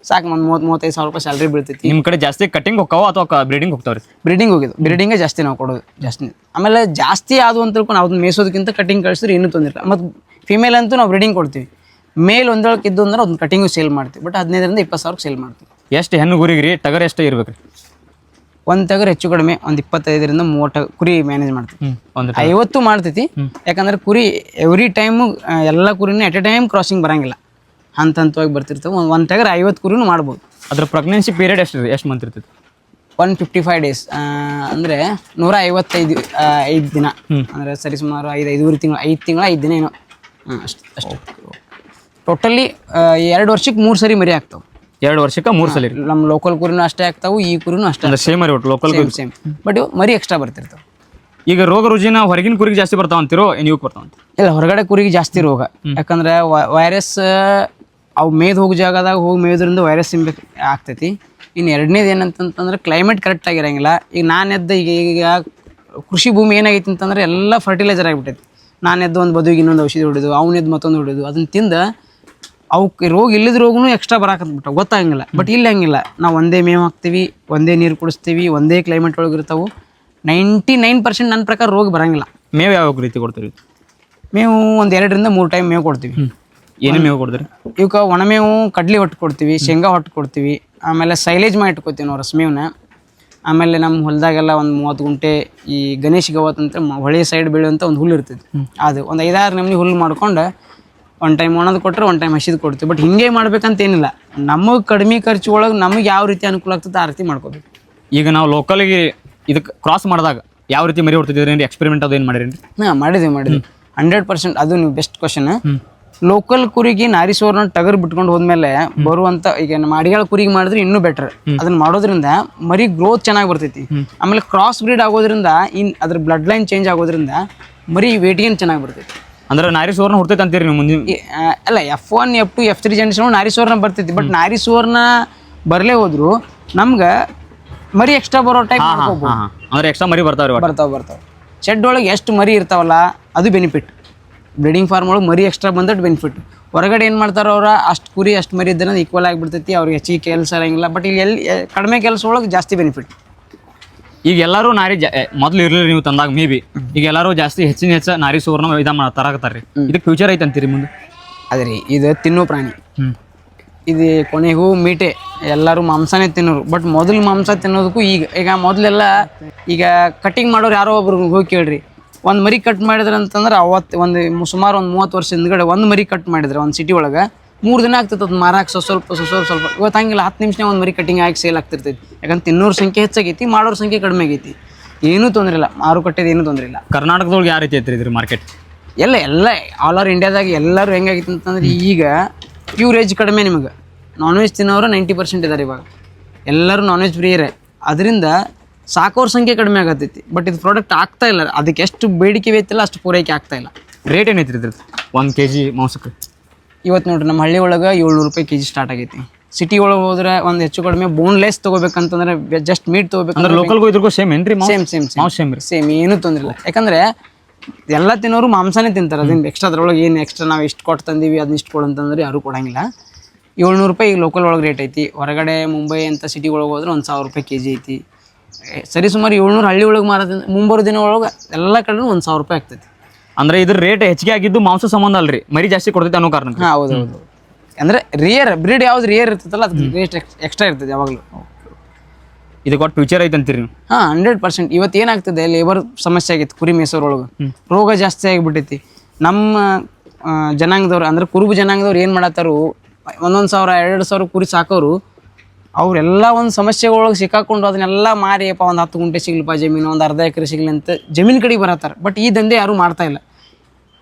B: ಸಾಕು ಒಂದು ಮೂವತ್ತು ಮೂವತ್ತೈದು ಸಾವಿರ ರೂಪಾಯಿ ಸ್ಯಾಲ್ರಿ ಬೀಳ್ತೈತಿ.
A: ನಿಮ್ಮ ಕಡೆ ಜಾಸ್ತಿ ಕಟಿಂಗ್ ಹೋಗ್ತಾವ ಅಥವಾ ಬ್ರೀಡಿಂಗ್ ಹೋಗ್ತಾವ್ರಿ?
B: ಬ್ರೀಡಿಂಗ್ ಹೋಗಿದ್ದು. ಬ್ರೀಡಿಂಗೇ ಜಾಸ್ತಿ ನಾವು ಕೊಡೋದು ಜಾಸ್ತಿ. ಆಮೇಲೆ ಜಾಸ್ತಿ ಆದವು ಅಂತ ತಿಳ್ಕೊಂಡು ಅದನ್ನ ಮೇಸೋದಕ್ಕಿಂತ ಕಟಿಂಗ್ ಕಳಿಸಿದ್ರೆ ಇನ್ನೂ ತೊಂದಿರಲ್ಲ ಮತ್ತು ಫಿಮೇಲ್ ಅಂತೂ ನಾವು ಬ್ರೀಡಿಂಗ್ ಕೊಡ್ತೀವಿ. ಮೇಲ್ ಒಂದೊಳಗೆ ಇದ್ದು ಅಂದ್ರೆ ಅದನ್ನ ಕಟಿಂಗು ಸೇಲ್ ಮಾಡ್ತೀವಿ. ಬಟ್ ಹದಿನೈದರಿಂದ ಇಪ್ಪತ್ತು ಸಾವಿರಕ್ಕೆ ಸೇಲ್ ಮಾಡ್ತೀವಿ.
A: ಎಷ್ಟು ಹೆಣ್ಣು ಗುರಿಗ್ರಿ ಟಗರ್ ಎಷ್ಟು ಇರ್ಬೇಕ್ರಿ?
B: ಒಂದು ತಗರ್ ಹೆಚ್ಚು ಕಡಿಮೆ ಒಂದು ಇಪ್ಪತ್ತೈದರಿಂದ ಮೂವತ್ತು ಕುರಿ ಮ್ಯಾನೇಜ್ ಮಾಡ್ತೀವಿ.
A: ಒಂದು
B: ಐವತ್ತು ಮಾಡ್ತೈತಿ. ಯಾಕಂದ್ರೆ ಕುರಿ ಎವ್ರಿ ಟೈಮು ಎಲ್ಲ ಕುರಿನೂ ಎಟ್ ಎ ಟೈಮ್ ಕ್ರಾಸಿಂಗ್ ಬರಂಗಿಲ್ಲ. ಹಂತ ಹಂತವಾಗಿ ಬರ್ತಿರ್ತವೆ. ಒಂದು ಒಂದು ಟಗರ್ ಐವತ್ತು ಕುರಿನೂ ಮಾಡ್ಬೋದು.
A: ಅದ್ರ ಪ್ರೆಗ್ನೆನ್ಸಿ ಪೀರಿಯಡ್ ಎಷ್ಟು ಎಷ್ಟು ಮಂತ್ ಇರ್ತೈತಿ
B: ಒನ್ ಫಿಫ್ಟಿ ಫೈವ್ ಡೇಸ್ ಅಂದರೆ ನೂರ ಐವತ್ತೈದು ಐದು ದಿನ. ಅಂದರೆ ಸರಿ ಸುಮಾರು ಐದು ಐದೂವರೆ ತಿಂಗಳು ಐದು ತಿಂಗಳು ಐದು ದಿನ ಏನೋ. ಹಾಂ ಅಷ್ಟು ಅಷ್ಟು. ಟೋಟಲಿ ಎರಡು ವರ್ಷಕ್ಕೆ ಮೂರು ಸರಿ ಮರಿ ಆಗ್ತಾವೆ.
A: ಎರಡು ವರ್ಷಕ್ಕೆ ಮೂರು ಸಲ
B: ನಮ್ಮ ಲೋಕಲ್ ಕುರಿನೂ ಅಷ್ಟೇ ಆಗ್ತಾವೆ ಈ ಕುರಿನೂ ಅಷ್ಟೇ
A: ಸೇಮ್ ರೀ ಒಟ್ಟು ಲೋಕಲ್
B: ಸೇಮ್ ಸೇಮ್ ಬಟ್ ಇವು ಮರಿ ಎಕ್ಸ್ಟ್ರಾ ಬರ್ತಿರ್ತಾವೆ.
A: ಈಗ ರೋಗ ರುಜಿನ ಹೊರಗಿನ ಕುರಿಗೆ ಜಾಸ್ತಿ ಬರ್ತಾವಂತಿರೋ ನೀವು ಏನು ಇವಾಗ ಬರ್ತಾವ ಅಂತ
B: ಇಲ್ಲ ಹೊರಗಡೆ ಕುರಿಗೆ ಜಾಸ್ತಿ ರೋಗ. ಯಾಕಂದ್ರೆ ವೈರಸ್ ಅವು ಮೇದ್ ಹೋಗೋ ಜಾಗದಾಗ ಹೋಗಿ ಮೇಯೋದ್ರಿಂದ ವೈರಸ್ ಇಂಫೆಕ್ಟ್ ಆಗ್ತೈತಿ. ಇನ್ನು ಎರಡನೇದು ಏನಂತಂತಂದ್ರೆ ಕ್ಲೈಮೇಟ್ ಕರೆಕ್ಟ್ ಆಗಿರಂಗಿಲ್ಲ. ಈಗ ನಾನು ಎದ್ದ ಈಗ ಈಗ ಕೃಷಿ ಭೂಮಿ ಏನಾಗೈತಿ ಅಂತಂದ್ರೆ ಎಲ್ಲ ಫರ್ಟಿಲೈಸರ್ ಆಗಿಬಿಟ್ಟೈತಿ. ನಾನು ಎದ್ದು ಒಂದು ಬದುವಿಗೆ ಇನ್ನೊಂದು ಔಷಧಿ ಹೊಡೆದು ಅವ್ನು ಎದ್ದು ಮತ್ತೊಂದು ಹೊಡೆದು ಅದನ್ನು ತಿಂದ ಅವಕ್ಕೆ ರೋಗ ಇಲ್ಲದ ರೋಗನೂ ಎಕ್ಸ್ಟ್ರಾ ಬರಾಕತ್ಬಿಟ್ಟ ಗೊತ್ತಾಗಂಗಿಲ್ಲ. ಬಟ್ ಇಲ್ಲಿ ಹಂಗಿಲ್ಲ. ನಾವು ಒಂದೇ ಮೇವು ಹಾಕ್ತೀವಿ ಒಂದೇ ನೀರು ಕುಡಿಸ್ತೀವಿ ಒಂದೇ ಕ್ಲೈಮೇಟ್ ಒಳಗೆ ಇರ್ತಾವೆ. ನೈಂಟಿ ನೈನ್ ಪರ್ಸೆಂಟ್ ನನ್ನ ಪ್ರಕಾರ ರೋಗ ಬರೋಂಗಿಲ್ಲ.
A: ಮೇವು ಯಾವ ರೀತಿ ಕೊಡ್ತೀವಿ
B: ಮೇವು ಒಂದು ಎರಡರಿಂದ ಮೂರು ಟೈಮ್ ಮೇವು ಕೊಡ್ತೀವಿ.
A: ಏನೇನು ಮೇವು ಕೊಡ್ತೀರಿ
B: ಇವಕ್ಕೆ ಒಣಮೇವು ಕಡ್ಲಿ ಹೊಟ್ಟು ಕೊಡ್ತೀವಿ ಶೇಂಗಾ ಹೊಟ್ಟು ಕೊಡ್ತೀವಿ ಆಮೇಲೆ ಸೈಲೇಜ್ ಮಾಡಿ ಇಟ್ಕೊತೀವಿ ನಾವು ರಸ್ಮೇವನ್ನ ಆಮೇಲೆ ನಮ್ಮ ಹೊಲದಾಗೆಲ್ಲ ಒಂದು ಮೂವತ್ತು ಗುಂಟೆ ಈ ಗಣೇಶ್ ಗವತ್ ಅಂತ ಮ- ಹೊಳೆ ಸೈಡ್ ಬೆಳೆಯುವಂಥ ಒಂದು ಹುಲ್ಲು ಇರ್ತೈತಿ. ಅದು ಒಂದು ಐದಾರು ನಮ್ನಿ ಹುಲ್ಲು ಮಾಡ್ಕೊಂಡು ಒನ್ ಟೈಮ್ ಒಣದು ಕೊಟ್ಟರೆ ಒನ್ ಟೈಮ್ ಹಸಿದು ಕೊಡ್ತೀವಿ. ಬಟ್ ಹಿಂಗೆ ಮಾಡ್ಬೇಕಂತ ಏನಿಲ್ಲ. ನಮಗೆ ಕಡಿಮೆ ಖರ್ಚು ಒಳಗೆ ನಮಗೆ ಯಾವ ರೀತಿ ಅನುಕೂಲ ಆಗ್ತದೆ ಆ ರೀತಿ ಮಾಡ್ಕೋಬೇಕು.
A: ಈಗ ನಾವು ಲೋಕಲ್ಗೆ ಇದಕ್ಕೆ ಕ್ರಾಸ್ ಮಾಡಿದಾಗ ಯಾವ ರೀತಿ ಮರಿ ಹೊಡ್ತಿದ್ದೀರಿ ಎಕ್ಸ್ಪೆರಿಮೆಂಟ್ ಅದು ಏನು ಮಾಡಿರಿ
B: ಹಾಂ ಮಾಡಿದ್ವಿ ಮಾಡಿದ್ವಿ. ಹಂಡ್ರೆಡ್ ಪರ್ಸೆಂಟ್ ಅದು ನೀವು ಬೆಸ್ಟ್ ಕ್ವಶನ್ ಲೋಕಲ್ ಕುರಿಗೆ ನಾರಿಸೋರ್ನ ಟಗರ್ ಬಿಟ್ಕೊಂಡು ಹೋದ್ಮೇಲೆ ಬರುವಂತ ಈಗ ನಮ್ಮ ಅಡಿಗಳ ಕುರಿಗೆ ಮಾಡಿದ್ರೆ ಇನ್ನೂ ಬೆಟರ್ ಅದನ್ನ ಮಾಡೋದ್ರಿಂದ ಮರಿ ಗ್ರೋತ್ ಚೆನ್ನಾಗಿ ಬರ್ತೈತಿ. ಆಮೇಲೆ ಕ್ರಾಸ್ ಬ್ರೀಡ್ ಆಗೋದ್ರಿಂದ ಇನ್ ಅದ್ರ ಬ್ಲಡ್ ಲೈನ್ ಚೇಂಜ್ ಆಗೋದ್ರಿಂದ ಮರಿ ವೇಟ್ ಗೇನ್ ಚೆನ್ನಾಗಿ ಬರ್ತೈತಿ.
A: ಅಂದ್ರೆ ನಾರಿಸೋರ್ನ ಹುಡ್ತೈತೆ ಅಂತೀರಿ ನೀವು ಮುಂದಿನ
B: ಅಲ್ಲ F one F two F three generation ನಾರಿಸೋರ್ನ ಬರ್ತೈತಿ. ಬಟ್ ನಾರಿಸೋರ್ನ ಬರಲೇ ಹೋದ್ರು ನಮ್ಗೆ ಮರಿ ಎಕ್ಸ್ಟ್ರಾ ಬರೋ ಟೈಪ್
A: ಅಂದ್ರೆ ಎಕ್ಸ್ಟ್ರಾ ಮರಿ ಬರ್ತಾವ್ರಿ
B: ಬರ್ತಾವ ಬರ್ತಾವ. ಶೆಡ್ ಒಳಗೆ ಎಷ್ಟು ಮರಿ ಇರ್ತಾವಲ್ಲ ಅದು ಬೆನಿಫಿಟ್ ಬ್ರೀಡಿಂಗ್ ಫಾರ್ಮ್ ಒಳಗೆ ಮರಿ ಎಕ್ಸ್ಟ್ರಾ ಬಂದಟ್ಟು ಬೆನಿಫಿಟ್ ಹೊರಗಡೆ ಏನು ಮಾಡ್ತಾರೆ ಅವ್ರು ಅಷ್ಟು ಕುರಿ ಅಷ್ಟು ಮರಿ ಇದ್ರೆ ಈಕ್ವಲ್ ಆಗಿಬಿಡ್ತೈತಿ ಅವ್ರಿಗೆ ಹೆಚ್ಚಿಗೆ ಕೆಲಸ ಇರೋಂಗಿಲ್ಲ. ಬಟ್ ಇಲ್ಲಿ ಎಲ್ಲಿ ಕಡಿಮೆ ಕೆಲಸ ಒಳಗೆ ಜಾಸ್ತಿ ಬೆನಿಫಿಟ್
A: ಈಗ ಎಲ್ಲರೂ ನಾರಿ ಮೊದಲು ಇರ್ಲಿಲ್ಲ ನೀವು ತಂದಾಗ ಮೇ ಬಿ ಈಗ ಎಲ್ಲರೂ ಜಾಸ್ತಿ ಹೆಚ್ಚಿನ ಹೆಚ್ಚು ನಾರಿ ಸುವರ್ಣ ಇದ ರೀ ಇದಕ್ಕೆ ಫ್ಯೂಚರ್ ಐತೆ ಅಂತೀರಿ ಮುಂದೆ?
B: ಅದೇ ರೀ ಇದು ತಿನ್ನೋ ಪ್ರಾಣಿ. ಇದು ಕೊನೆಗೂ ಮೀಟೆ. ಎಲ್ಲರೂ ಮಾಂಸನೇ ತಿನ್ನೋರು. ಬಟ್ ಮೊದಲು ಮಾಂಸ ತಿನ್ನೋದಕ್ಕೂ ಈಗ ಈಗ ಮೊದಲೆಲ್ಲ ಈಗ ಕಟಿಂಗ್ ಮಾಡೋರು ಯಾರೋ ಒಬ್ರು ಹೋಗಿ ಕೇಳ್ರಿ. ಒಂದು ಮರಿ ಕಟ್ ಮಾಡಿದ್ರೆ ಅಂತಂದ್ರೆ ಅವತ್ತು ಒಂದು ಸುಮಾರು ಒಂದು ಮೂವತ್ತು ವರ್ಷ ಹಿಂದ್ಗಡೆ ಒಂದು ಮರಿ ಕಟ್ ಮಾಡಿದ್ರೆ ಒಂದು ಸಿಟಿ ಒಳಗೆ. ಮೂರು ದಿನ ಆಗ್ತೈತೆ ಅದು ಮಾರಾಕ್ ಸ್ವಲ್ಪ ಸ್ವಲ್ಪ ಸ್ವಲ್ಪ ಸ್ವಲ್ಪ. ಇವತ್ತು ಹಂಗಿಲ್ಲ ಹತ್ತು ನಿಮಿಷನೇ ಒಂದು ಮರಿ ಕಟಿಂಗ್ ಆಗಿ ಸೇಲ್ ಆಗ್ತಿರ್ತೈತಿ. ಯಾಕಂದ್ರೆ ತಿನ್ನೋರ ಸಂಖ್ಯೆ ಹೆಚ್ಚಾಗೈತಿ ಮಾಡೋರ ಸಂಖ್ಯೆ ಕಡಿಮೆ ಆಗೈತಿ. ಏನೂ ತೊಂದರೆ ಇಲ್ಲ ಮಾರುಕಟ್ಟೆದು ಏನೂ ತೊಂದರೆ ಇಲ್ಲ.
A: ಕರ್ನಾಟಕದೊಳಗೆ ಯಾವ ರೀತಿ ಐತ್ರಿ ಇದ್ರ ಮಾರ್ಕೆಟ್
B: ಎಲ್ಲ ಎಲ್ಲ ಆಲ್ ಓವರ್ ಇಂಡಿಯಾದಾಗ ಎಲ್ಲರೂ ಹೆಂಗಾಗಿತ್ತು ಅಂತಂದ್ರೆ ಈಗ ಪ್ಯೂರ್ ಏಜ್ ಕಡಿಮೆ ನಿಮಗೆ. ನಾನ್ ವೆಜ್ ತಿನ್ನೋರು ನೈಂಟಿ ಪರ್ಸೆಂಟ್ ಇದ್ದಾರೆ ಇವಾಗ. ಎಲ್ಲರೂ ನಾನ್ ವೆಜ್ ಪ್ರಿಯರೇ. ಅದರಿಂದ ಸಾಕೋರ ಸಂಖ್ಯೆ ಕಡಿಮೆ ಆಗತ್ತೈತಿ ಬಟ್ ಇದು ಪ್ರಾಡಕ್ಟ್ ಆಗ್ತಾ ಇಲ್ಲ. ಅದಕ್ಕೆ ಎಷ್ಟು ಬೇಡಿಕೆ ಬೇತಿಲ್ಲ ಅಷ್ಟು ಪೂರೈಕೆ ಆಗ್ತಾ ಇಲ್ಲ.
A: ರೇಟ್ ಏನೈತಿ ಇದ್ರದ್ದು? ಒಂದು ಕೆ ಜಿ ಮಾಂಸಕ್ಕೆ.
B: ಇವತ್ತು ನೋಡ್ರಿ ನಮ್ಮ ಹಳ್ಳಿ ಒಳಗೆ ಏಳ್ನೂರು ರೂಪಾಯಿ ಕೆ ಜಿ ಸ್ಟಾರ್ಟ್ ಆಗೈತಿ. ಸಿಟಿ ಒಳಗೆ ಹೋದ್ರೆ ಒಂದು ಹೆಚ್ಚು ಕಡಿಮೆ ಬೋನ್ಲೆಸ್ ತೊಗೋಬೇಕಂತಂದ್ರೆ ಜಸ್ಟ್ ಮೀಟ್
A: ಅಂದ್ರೆ
B: ತೊಗೋಬೇಕಂದ್ರೆ
A: ಲೋಕಲ್ಗೂ ಇದ್ರಿಗೂ ಸೇಮ್ ಏನ್ರಿ
B: ಸೇಮ್ ಸೇಮ್
A: ಸೇಮ್ ಸೇಮ್ ರೀ.
B: ಸೇಮ್ ಏನೂ ತೊಂದರೆ ಇಲ್ಲ. ಯಾಕಂದ್ರೆ ಎಲ್ಲ ತಿನ್ನೋರು ಮಾಂಸನೇ ತಿಂತಾರೆ. ಅದೇನು ಎಕ್ಸ್ಟ್ರಾ ಅದ್ರೊಳಗೆ ಏನು ಎಕ್ಸ್ಟ್ರಾ ನಾವು ಇಷ್ಟು ಕೊಟ್ಟು ತಂದೀವಿ ಅದನ್ನ ಇಷ್ಟು ಕೊಡು ಅಂತಂದ್ರೆ ಯಾರೂ ಕೊಡಂಗಿಲ್ಲ. ಏಳ್ನೂರು ರೂಪಾಯಿ ಈಗ ಲೋಕಲ್ ಒಳಗೆ ರೇಟ್ ಐತಿ. ಹೊರಗಡೆ ಮುಂಬೈ ಅಂತ ಸಿಟಿ ಒಳಗೆ ಹೋದ್ರೆ ಒಂದು ಸಾವಿರ ರೂಪಾಯಿ ಕೆ ಜಿ ಐತಿ. ಸರಿ ಸುಮಾರು ಏಳ್ನೂರು ಹಳ್ಳಿ ಒಳಗೆ ಮಾರೋದ್ರಿಂದ ಮುಂಬರೋ ದಿನ ಒಳಗೆ ಎಲ್ಲ ಕಡೆ ಒಂದು ಸಾವಿರ ರೂಪಾಯಿ ಆಗ್ತೈತಿ.
A: ಅಂದ್ರೆ ಇದ್ರ ರೇಟ್ ಹೆಚ್ಚಿಗೆ ಆಗಿದ್ದು ಮಾಂಸ ಸಂಬಂಧ ಅಲ್ರಿ? ಮರಿ ಜಾಸ್ತಿ ಕೊಡ್ತೈತೆ ಅನ್ನೋ ಕಾರಣಕ್ಕೆ.
B: ಹಾಂ ಹೌದು ಹೌದು ಅಂದರೆ ರಿಯರ್ ಬ್ರೀಡ್ ಯಾವ್ದು ರಿಯರ್ ಇರ್ತೈತಲ್ಲ ಅದಕ್ಕೆ ರೇಟ್ ಎಕ್ಸ್ಟ್ರಾ ಇರ್ತದೆ ಯಾವಾಗಲೂ.
A: ಇದು ಒಟ್ಟು ಫ್ಯೂಚರ್ ಐತೆ ಅಂತೀರಿ ನೀವು?
B: ಹಾಂ ಹಂಡ್ರೆಡ್ ಪರ್ಸೆಂಟ್ ಇವತ್ತು ಏನಾಗ್ತದೆ ಲೇಬರ್ ಸಮಸ್ಯೆ ಆಗಿತ್ತು ಕುರಿ ಮೇಸೋರೊಳಗೆ ರೋಗ ಜಾಸ್ತಿ ಆಗಿಬಿಟ್ಟೈತಿ. ನಮ್ಮ ಜನಾಂಗದವ್ರು ಅಂದ್ರೆ ಕುರುಬು ಜನಾಂಗದವ್ರು ಏನು ಮಾಡತ್ತಾರು ಒಂದೊಂದು ಸಾವಿರ ಎರಡು ಸಾವಿರ ಕುರಿ ಸಾಕೋರು ಅವರೆಲ್ಲ ಒಂದು ಸಮಸ್ಯೆಗಳೊಳಗೆ ಸಿಕ್ಕಾಕೊಂಡು ಅದನ್ನೆಲ್ಲ ಮಾರಿಯಪ್ಪ ಒಂದು ಹತ್ತು ಗುಂಟೆ ಸಿಗ್ಲಪ್ಪ ಜಮೀನು ಒಂದು ಅರ್ಧ ಎಕರೆ ಸಿಗ್ಲಿ ಅಂತ ಜಮೀನು ಕಡೆಗೆ ಬರತ್ತಾರೆ. ಬಟ್ ಈ ದಂಧೆ ಯಾರೂ ಮಾಡ್ತಾ ಇಲ್ಲ.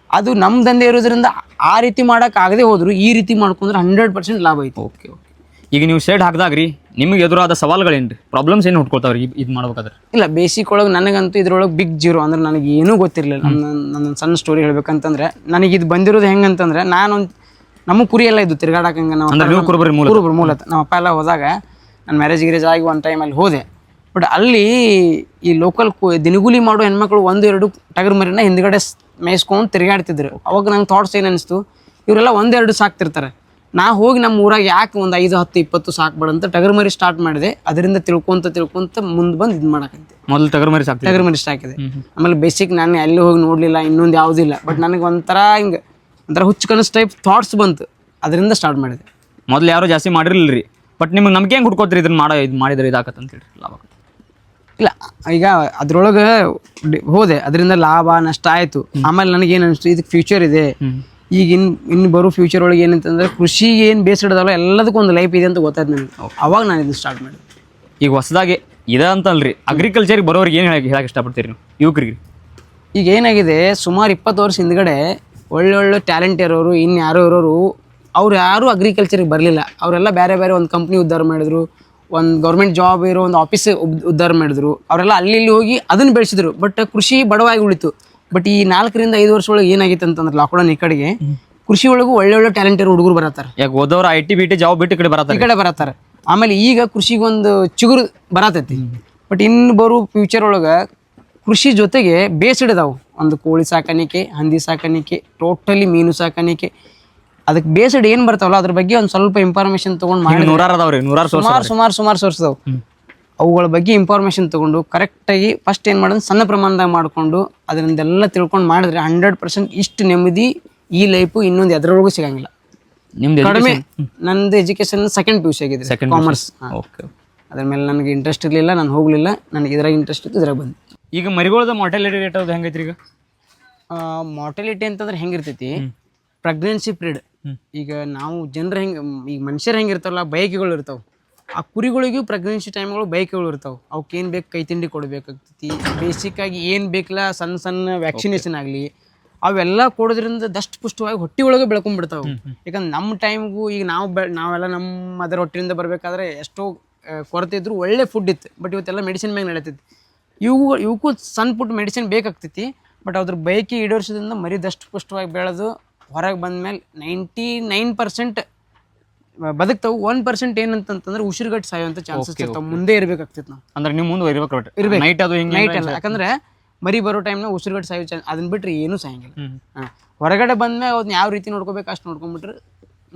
B: ಅದು ನಮ್ಮ ದಂಧೆ ಇರೋದ್ರಿಂದ ಆ ರೀತಿ ಮಾಡೋಕೆ ಆಗದೆ ಹೋದ್ರು ಈ ರೀತಿ ಮಾಡ್ಕೊಂಡ್ರೆ ಹಂಡ್ರೆಡ್ ಪರ್ಸೆಂಟ್ ಲಾಭ ಐತೆ.
A: ಓಕೆ ಓಕೆ ಈಗ ನೀವು ಶೇಡ್ ಹಾಕಿದಾಗ ರೀ ನಿಮಗೆ ಎದುರಾದ ಸವಾಲುಗಳೇನು ರೀ ಪ್ರಾಬ್ಲಮ್ಸ್ ಏನು ಹುಡ್ಕೊಳ್ತಾವ್ರಿ ಇದು ಮಾಡ್ಬೇಕಾದ್ರೆ?
B: ಇಲ್ಲ ಬೇಸಿಕ್ ಒಳಗೆ ನನಗಂತೂ ಇದ್ರೊಳಗೆ ಬಿಗ್ ಜೀರೋ ಅಂದ್ರೆ ನನಗೆ ಏನೂ ಗೊತ್ತಿರಲಿಲ್ಲ ನನ್ನ ನನ್ನ ಸಣ್ಣ ಸ್ಟೋರಿ ಹೇಳ್ಬೇಕಂತಂದ್ರೆ ನನಗೆ ಇದು ಬಂದಿರೋದು ಹೆಂಗಂತಂದ್ರೆ ನಾನೊಂದು ನಮ್ಮ ಕುರಿ ಎಲ್ಲ ಇದ್ದು ತಿರ್ಗಾಡಕಂಗೆ ನಾವು
A: ಅಂದ್ರೆ ನೀವು ಕುರುಬರಿ ಮೂಲ.
B: ಕುರುಬರು ಮೂಲತ ನಮ್ಮ ಅಪ್ಪ ಎಲ್ಲ ಹೋದಾಗ ನಾನು ಮ್ಯಾರೇಜ್ ಗಿರೇಜ್ ಆಗಿ ಒಂದು ಟೈಮಲ್ಲಿ ಹೋದೆ. ಬಟ್ ಅಲ್ಲಿ ಈ ಲೋಕಲ್ ದಿನಗೂಲಿ ಮಾಡೋ ಹೆಣ್ಮಕ್ಳು ಒಂದು ಎರಡು ಟಗರ್ ಮರಿನ ಹಿಂದ್ಗಡೆ ಸ್- ಮೇಯ್ಸ್ಕೊಂಡು ತಿರುಗಾಡ್ತಿದ್ರು. ಅವಾಗ ನಂಗೆ ಥಾಟ್ಸ್ ಏನು ಅನಿಸ್ತು ಇವರೆಲ್ಲ ಒಂದೆರಡು ಸಾಕ್ತಿರ್ತಾರೆ. ನಾ ಹೋಗಿ ನಮ್ಮ ಊರಾಗ ಯಾಕೆ ಒಂದು ಐದು ಹತ್ತು ಇಪ್ಪತ್ತು ಅಂತ ಟಗರ್ ಮರಿ ಸ್ಟಾರ್ಟ್ ಮಾಡಿದೆ. ಅದರಿಂದ ತಿಳ್ಕೊಂತ ತಿಳ್ಕೊಂತ ಮುಂದೆ ಬಂದು ಇದು ಮಾಡಕಂತೆ
A: ಮೊದಲು ಟಗರ್ ಮರಿ ಸಾಕ್ತೀವಿ
B: ಟಗರ್ ಮರಿ ಇದೆ ಆಮೇಲೆ ಬೇಸಿಕ್ ನಾನು ಎಲ್ಲಿ ಹೋಗಿ ನೋಡಲಿಲ್ಲ ಇನ್ನೊಂದು ಯಾವುದೂ ಇಲ್ಲ. ಬಟ್ ನನಗೆ ಒಂಥರ ಹಿಂಗೆ ಒಂಥರ ಹುಚ್ಚು ಕನಸು ಟೈಪ್ ಥಾಟ್ಸ್ ಬಂತು. ಅದರಿಂದ ಸ್ಟಾರ್ಟ್ ಮಾಡಿದೆ.
A: ಮೊದಲು ಯಾರು ಜಾಸ್ತಿ ಮಾಡಿರಲಿಲ್ಲ ರೀ ಬಟ್ ನಿಮ್ಗೆ ನಂಬಿಕೆ ಹೆಂಗೆ ಹುಡ್ಕೋತೀರಿ ಇದನ್ನ ಮಾಡೋ ಇದು ಮಾಡಿದ್ರೆ ಇದಾಗತ್ತೆ ಅಂತ ಹೇಳಿ ಲಾಭ.
B: ಇಲ್ಲ ಈಗ ಅದ್ರೊಳಗೆ ಹೋದೆ. ಅದರಿಂದ ಲಾಭ ನಷ್ಟ ಆಯಿತು. ಆಮೇಲೆ ನನಗೇನು ಅನಿಸ್ತು? ಇದಕ್ಕೆ ಫ್ಯೂಚರ್ ಇದೆ. ಈಗ ಇನ್ ಇನ್ನು ಬರೋ ಫ್ಯೂಚರ್ ಒಳಗೆ ಏನಂತಂದ್ರೆ ಕೃಷಿಗೆ ಏನು ಬೇಸ್ ಇಡೋದಲ್ಲ ಎಲ್ಲದಕ್ಕೂ ಒಂದು ಲೈಫ್ ಇದೆ ಅಂತ ಗೊತ್ತಾಯ್ತು ನನಗೆ. ಅವಾಗ ನಾನು ಇದು ಸ್ಟಾರ್ಟ್ ಮಾಡಿದೆ.
A: ಈಗ ಹೊಸದಾಗಿ ಇದೆ ಅಂತಲ್ರಿ. ಅಗ್ರಿಕಲ್ಚರ್ಗೆ ಬರೋರಿಗೆ ಏನು ಹೇಳಕ್ಕೆ ಹೇಳಕ್ಕೆ ಇಷ್ಟಪಡ್ತೀರಿ ನೀವು? ಯುವಕರಿಗೆ.
B: ಈಗ ಏನಾಗಿದೆ ಸುಮಾರು ಇಪ್ಪತ್ತು ವರ್ಷ ಹಿಂದ್ಗಡೆ ಒಳ್ಳೊಳ್ಳೆ ಟ್ಯಾಲೆಂಟ್ ಇರೋರು ಇನ್ನು ಯಾರೋ ಇರೋರು ಅವ್ರು ಯಾರೂ ಅಗ್ರಿಕಲ್ಚರಿಗೆ ಬರಲಿಲ್ಲ. ಅವರೆಲ್ಲ ಬೇರೆ ಬೇರೆ ಒಂದು ಕಂಪ್ನಿ ಉದ್ಧಾರ ಮಾಡಿದ್ರು ಒಂದು ಗೌರ್ಮೆಂಟ್ ಜಾಬ್ ಇರೋ ಒಂದು ಆಫೀಸ್ ಉದ್ಧಾರ ಮಾಡಿದ್ರು. ಅವರೆಲ್ಲ ಅಲ್ಲಿ ಇಲ್ಲಿ ಹೋಗಿ ಅದನ್ನು ಬೆಳೆಸಿದ್ರು. ಬಟ್ ಕೃಷಿ ಬಡವಾಗಿ ಉಳಿತು. ಬಟ್ ಈ ನಾಲ್ಕರಿಂದ ಐದು ವರ್ಷ ಒಳಗೆ ಏನಾಗಿತ್ತು ಅಂತಂದ್ರೆ ಲಾಕ್ಡೌನ್ ಈ ಕಡೆಗೆ ಕೃಷಿ ಒಳಗೂ ಒಳ್ಳೆ ಒಳ್ಳೆ ಟ್ಯಾಲೆಂಟ್ ಇರೋ ಹುಡುಗರು ಬರತ್ತಾರೆ.
A: ಯಾಕೆ ಓದೋರು I T B T job ಬಿಟ್ಟು ಈ ಕಡೆ
B: ಈ
A: ಬರತ್ತಾರೆ
B: ಕಡೆ ಬರತ್ತಾರೆ. ಆಮೇಲೆ ಈಗ ಕೃಷಿಗೊಂದು ಚಿಗುರು ಬರತೈತಿ. ಬಟ್ ಇನ್ನು ಬರೋ ಫ್ಯೂಚರ್ ಒಳಗೆ ಕೃಷಿ ಜೊತೆಗೆ ಬೇಸ್ಡ್ ಇದಾವು ಒಂದು ಕೋಳಿ ಸಾಕಾಣಿಕೆ ಹಂದಿ ಸಾಕಾಣಿಕೆ ಟೋಟಲಿ ಮೀನು ಸಾಕಾಣಿಕೆ. ಅದಕ್ಕೆ ಬೇಸ್ಡ್ ಏನು ಬರ್ತಾವಲ್ಲ ಅದ್ರ ಬಗ್ಗೆ ಒಂದು ಸ್ವಲ್ಪ ಇನ್ಫಾರ್ಮೇಶನ್ ತೊಗೊಂಡು ಮಾಡಿ
A: ನೂರಾರು ಅದಾವ್ರಿ ನೂರಾರು
B: ಸುಮಾರು ಸುಮಾರು ಸುಮಾರು ಸೋರ್ಸ್ ಅದಾವು. ಅವುಗಳ ಬಗ್ಗೆ ಇನ್ಫಾರ್ಮೇಶನ್ ತೊಗೊಂಡು ಕರೆಕ್ಟಾಗಿ ಫಸ್ಟ್ ಏನು ಮಾಡೋದು ಸಣ್ಣ ಪ್ರಮಾಣದಾಗ ಮಾಡಿಕೊಂಡು ಅದರಿಂದೆಲ್ಲ ತಿಳ್ಕೊಂಡು ಮಾಡಿದ್ರೆ ಹಂಡ್ರೆಡ್ ಪರ್ಸೆಂಟ್ ಇಷ್ಟು ನೆಮ್ಮದಿ ಈ ಲೈಫು ಇನ್ನೊಂದು ಎದರೊಳಗೂ ಸಿಗಂಗಿಲ್ಲ.
A: ನಿಮ್ದು
B: ಕಡಿಮೆ ನಂದು education second P U C ಆಗಿದೆ ಕಾಮರ್ಸ್ ಅದ್ರ ಮೇಲೆ ನನಗೆ ಇಂಟ್ರೆಸ್ಟ್ ಇರಲಿಲ್ಲ ನಾನು ಹೋಗಲಿಲ್ಲ ನನಗೆ ಇದ್ರಾಗ ಇಂಟ್ರೆಸ್ಟ್ ಇತ್ತು ಇದ್ರಾಗ ಬಂದೆ
A: ಈಗ ಮರಿಗಳದ ಮಾರ್ಟಾಲಿಟಿ ರೇಟ್ ಅದು ಹೆಂಗೈತ್ರಿ ಈಗ?
B: ಮಾರ್ಟಾಲಿಟಿ ಅಂತಂದ್ರೆ ಹೆಂಗಿರ್ತೈತಿ? ಪ್ರೆಗ್ನೆನ್ಸಿ ಪ್ರೀಡ್ ಈಗ ನಾವು ಜನರು ಹೆಂಗೆ ಈಗ ಮನುಷ್ಯರು ಹೆಂಗಿರ್ತಾವಲ್ಲ ಬೈಕ್ಗಳು ಇರ್ತಾವೆ. ಆ ಕುರಿಗಳಿಗೂ ಪ್ರೆಗ್ನೆನ್ಸಿ ಟೈಮ್ಗಳು ಬೈಕ್ಗಳು ಇರ್ತಾವೆ. ಅವಕ್ಕೆ ಏನು ಬೇಕು ಕೈ ತಿಂಡಿ ಕೊಡಬೇಕಾಗ್ತೈತಿ. ಬೇಸಿಕ್ಕಾಗಿ ಏನು ಬೇಕಲ್ಲ ಸಣ್ಣ ಸಣ್ಣ ವ್ಯಾಕ್ಸಿನೇಷನ್ ಆಗಲಿ. ಅವೆಲ್ಲ ಕೊಡೋದ್ರಿಂದ ದಷ್ಟು ಪುಷ್ಟವಾಗಿ ಹೊಟ್ಟೆ ಒಳಗೆ ಬೆಳ್ಕೊಂಡ್ಬಿಡ್ತಾವೆ ಯಾಕಂದ್ರೆ ನಮ್ಮ ಟೈಮ್ಗೂ ಈಗ ನಾವು ಬೆ ನಾವೆಲ್ಲ ನಮ್ಮ ಅದರ ಹೊಟ್ಟೆಯಿಂದ ಬರಬೇಕಾದ್ರೆ ಎಷ್ಟೋ ಕೊರತೆ ಇದ್ರು ಒಳ್ಳೆ ಫುಡ್ ಇತ್ತು. ಬಟ್ ಇವತ್ತೆಲ್ಲ ಮೆಡಿಸಿನ್ ಮ್ಯಾಗೆ ನಡೀತೈತಿ. ಇವು ಇವಕ್ಕೂ ಸಣ್ಣ ಪುಟ್ಟ ಮೆಡಿಸಿನ್ ಬೇಕಾಗ್ತೈತಿ ಬಟ್ ಅದ್ರ ಬೈಕಿ ಈಡೇರಿಸೋದ್ರಿಂದ ಮರಿ ದಷ್ಟು ಪುಷ್ಟವಾಗಿ ಬೆಳೆದು ಹೊರಗೆ ಬಂದಮೇಲೆ ನೈಂಟಿ ನೈನ್ ಪರ್ಸೆಂಟ್ ಬದುಕ್ತಾವು. ಒನ್ ಪರ್ಸೆಂಟ್ ಏನಂತಂತಂದ್ರೆ ಉಸಿರುಗಟ್ಟು ಸಾಯುವಂಥ ಚಾನ್ಸಸ್ ಇರ್ತಾವೆ. ಮುಂದೆ ಇರಬೇಕಾಗ್ತಿತ್ತು ನಾವು.
A: ಅಂದ್ರೆ ನೀವು ಮುಂದೆ ಇರ್ಬೇಕು ನೈಟ್ ಅದು ಹಿಂಗೆ
B: ನೈಟ್ ಅಲ್ಲ. ಯಾಕಂದ್ರೆ ಮರಿ ಬರೋ ಟೈಮ್ನ ಉಸಿರುಗಟ್ಟು ಸಾಯೋ ಚಾನ್ಸ್ ಅದನ್ನ ಬಿಟ್ಟರೆ ಏನೂ ಸಾಯಂಗಿಲ್ಲ. ಹೊರಗಡೆ ಬಂದ್ಮೇಲೆ ಅದನ್ನ ಯಾವ ರೀತಿ ನೋಡ್ಕೋಬೇಕು ಅಷ್ಟು ನೋಡ್ಕೊಂಡ್ಬಿಟ್ರೆ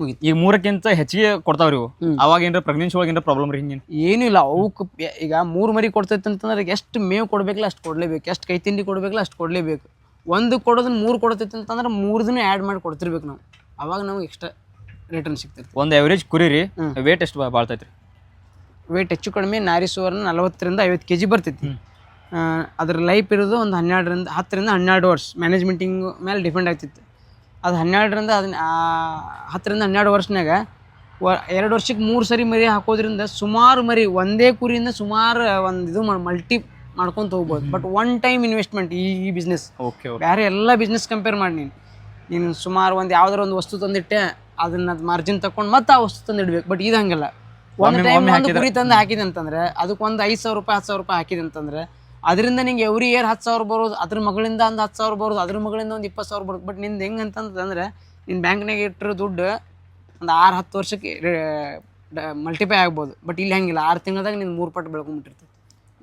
B: ಮುಗೀತು
A: ಈಗ ಮೂರಕ್ಕಿಂತ ಹೆಚ್ಚಿಗೆ ಕೊಡ್ತಾವ್ರಿ ಇವು. ಅವಾಗ ಏನ್ರ ಪ್ರೆಗ್ನೆನ್ಸಿ ಒಳಗೆ ಏನ್ರ ಪ್ರಾಬ್ಲಮ್ ರೀ ಹಿಂಗೇನು?
B: ಏನೂ ಇಲ್ಲ ಅವಕ್ಕೆ ಈಗ ಮೂರು ಮರಿ ಕೊಡ್ತೈತೆ ಅಂತಂದ್ರೆ ಎಷ್ಟು ಮೇವು ಕೊಡ್ಬೇಕಲ್ಲ ಅಷ್ಟು ಕೊಡಲೇಬೇಕು. ಎಷ್ಟು ಕೈ ತಿಂಡಿ ಕೊಡ್ಬೇಕಲ್ಲ ಅಷ್ಟು ಕೊಡಲೇಬೇಕು. ಒಂದು ಕೊಡೋದನ್ನ ಮೂರು ಕೊಡ್ತೈತೆ ಅಂತಂದ್ರೆ ಮೂರ್ದನ್ನು ಆ್ಯಡ್ ಮಾಡಿ ಕೊಡ್ತಿರ್ಬೇಕು ನಾವು. ಅವಾಗ ನಮಗೆ ಎಕ್ಸ್ಟ್ರಾ ರಿಟರ್ನ್ ಸಿಗ್ತೈತೆ.
A: ಒಂದು ಎವರೇಜ್ ಕುರಿ ರೀ ವೇಟ್ ಎಷ್ಟು ಬಾಳ್ತೈತೆ ರೀ
B: ವೇಟ್ ಹೆಚ್ಚು ಕಡಿಮೆ ನಾರಿ ಸುವರ್ಣ ನಲವತ್ತರಿಂದ ಐವತ್ತು ಕೆ ಜಿ ಬರ್ತೈತಿ ಅದ್ರ ಲೈಫ್ ಇರೋದು ಒಂದು ಹನ್ನೆರಡರಿಂದ ಹತ್ತರಿಂದ ಹನ್ನೆರಡು ವರ್ಷ. ಮ್ಯಾನೇಜ್ಮೆಂಟಿಂಗ್ ಮೇಲೆ ಡಿಪೆಂಡ್ ಆಗ್ತಿತ್ತು. ಅದು ಹನ್ನೆರಡರಿಂದ ಅದನ್ನ ಹತ್ತರಿಂದ ಹನ್ನೆರಡು ವರ್ಷನಾಗ ವ ಎರಡು ವರ್ಷಕ್ಕೆ ಮೂರು ಸರಿ ಮರಿ ಹಾಕೋದ್ರಿಂದ ಸುಮಾರು ಮರಿ ಒಂದೇ ಕುರಿಯಿಂದ ಸುಮಾರು ಒಂದು ಇದು ಮಲ್ಟಿ ಮಾಡ್ಕೊಂತ ಹೋಗ್ಬೋದು. ಬಟ್ ಒನ್ ಟೈಮ್ ಇನ್ವೆಸ್ಟ್ಮೆಂಟ್ ಈ ಈ ಬಿಸ್ನೆಸ್
A: ಓಕೆ
B: ಬೇರೆ ಎಲ್ಲ ಬಿಸ್ನೆಸ್ ಕಂಪೇರ್ ಮಾಡಿ ನೀನು. ನೀನು ಸುಮಾರು ಒಂದು ಯಾವ್ದಾರು ಒಂದು ವಸ್ತು ತಂದಿಟ್ಟೆ ಅದನ್ನ ಮಾರ್ಜಿನ್ ತಕೊಂಡು ಮತ್ತೆ ಆ ವಸ್ತು ತಂದಿಡ್ಬೇಕು. ಬಟ್ ಇದು ಹಂಗಲ್ಲ. ಒಂದು ಟೈಮ್ ಒಂದು ಕುರಿ ತಂದು ಹಾಕಿದೆ ಅಂತಂದ್ರೆ ಅದಕ್ಕೆ ಒಂದು ಐದು ಸಾವಿರ ರೂಪಾಯಿ ಹತ್ತು ಸಾವಿರ ರೂಪಾಯಿ ಹಾಕಿದೆ ಅಂತಂದ್ರೆ ಅದರಿಂದ ನಿಂಗೆ ಎವ್ರಿ ಇಯರ್ ಹತ್ತು ಸಾವಿರ ಬರೋದು ಅದ್ರ ಮಗಳಿಂದ ಒಂದು ಹತ್ತು ಸಾವಿರ ಬರೋದು ಅದ್ರ ಮಗಳಿಂದ ಒಂದು ಇಪ್ಪತ್ತು ಸಾವಿರ ಬರೋದು. ಬಟ್ ನಿಂದು ಹೆಂಗೆ ಅಂತಂದ್ರೆ ನಿನ್ನ ಬ್ಯಾಂಕ್ನಾಗ ಇಟ್ಟಿರೋ ದುಡ್ಡು ಒಂದು ಆರು ಹತ್ತು ವರ್ಷಕ್ಕೆ ಮಲ್ಟಿಪ್ಲೈ ಆಗ್ಬೋದು. ಬಟ್ ಇಲ್ಲಿ ಹಂಗಿಲ್ಲ. ಆರು ತಿಂಗಳದಾಗ ನಿನ್ನ ಮೂರು ಪಟ್ಟು ಬೆಳ್ಕೊಂಡ್ಬಿಟ್ಟಿರ್ತದೆ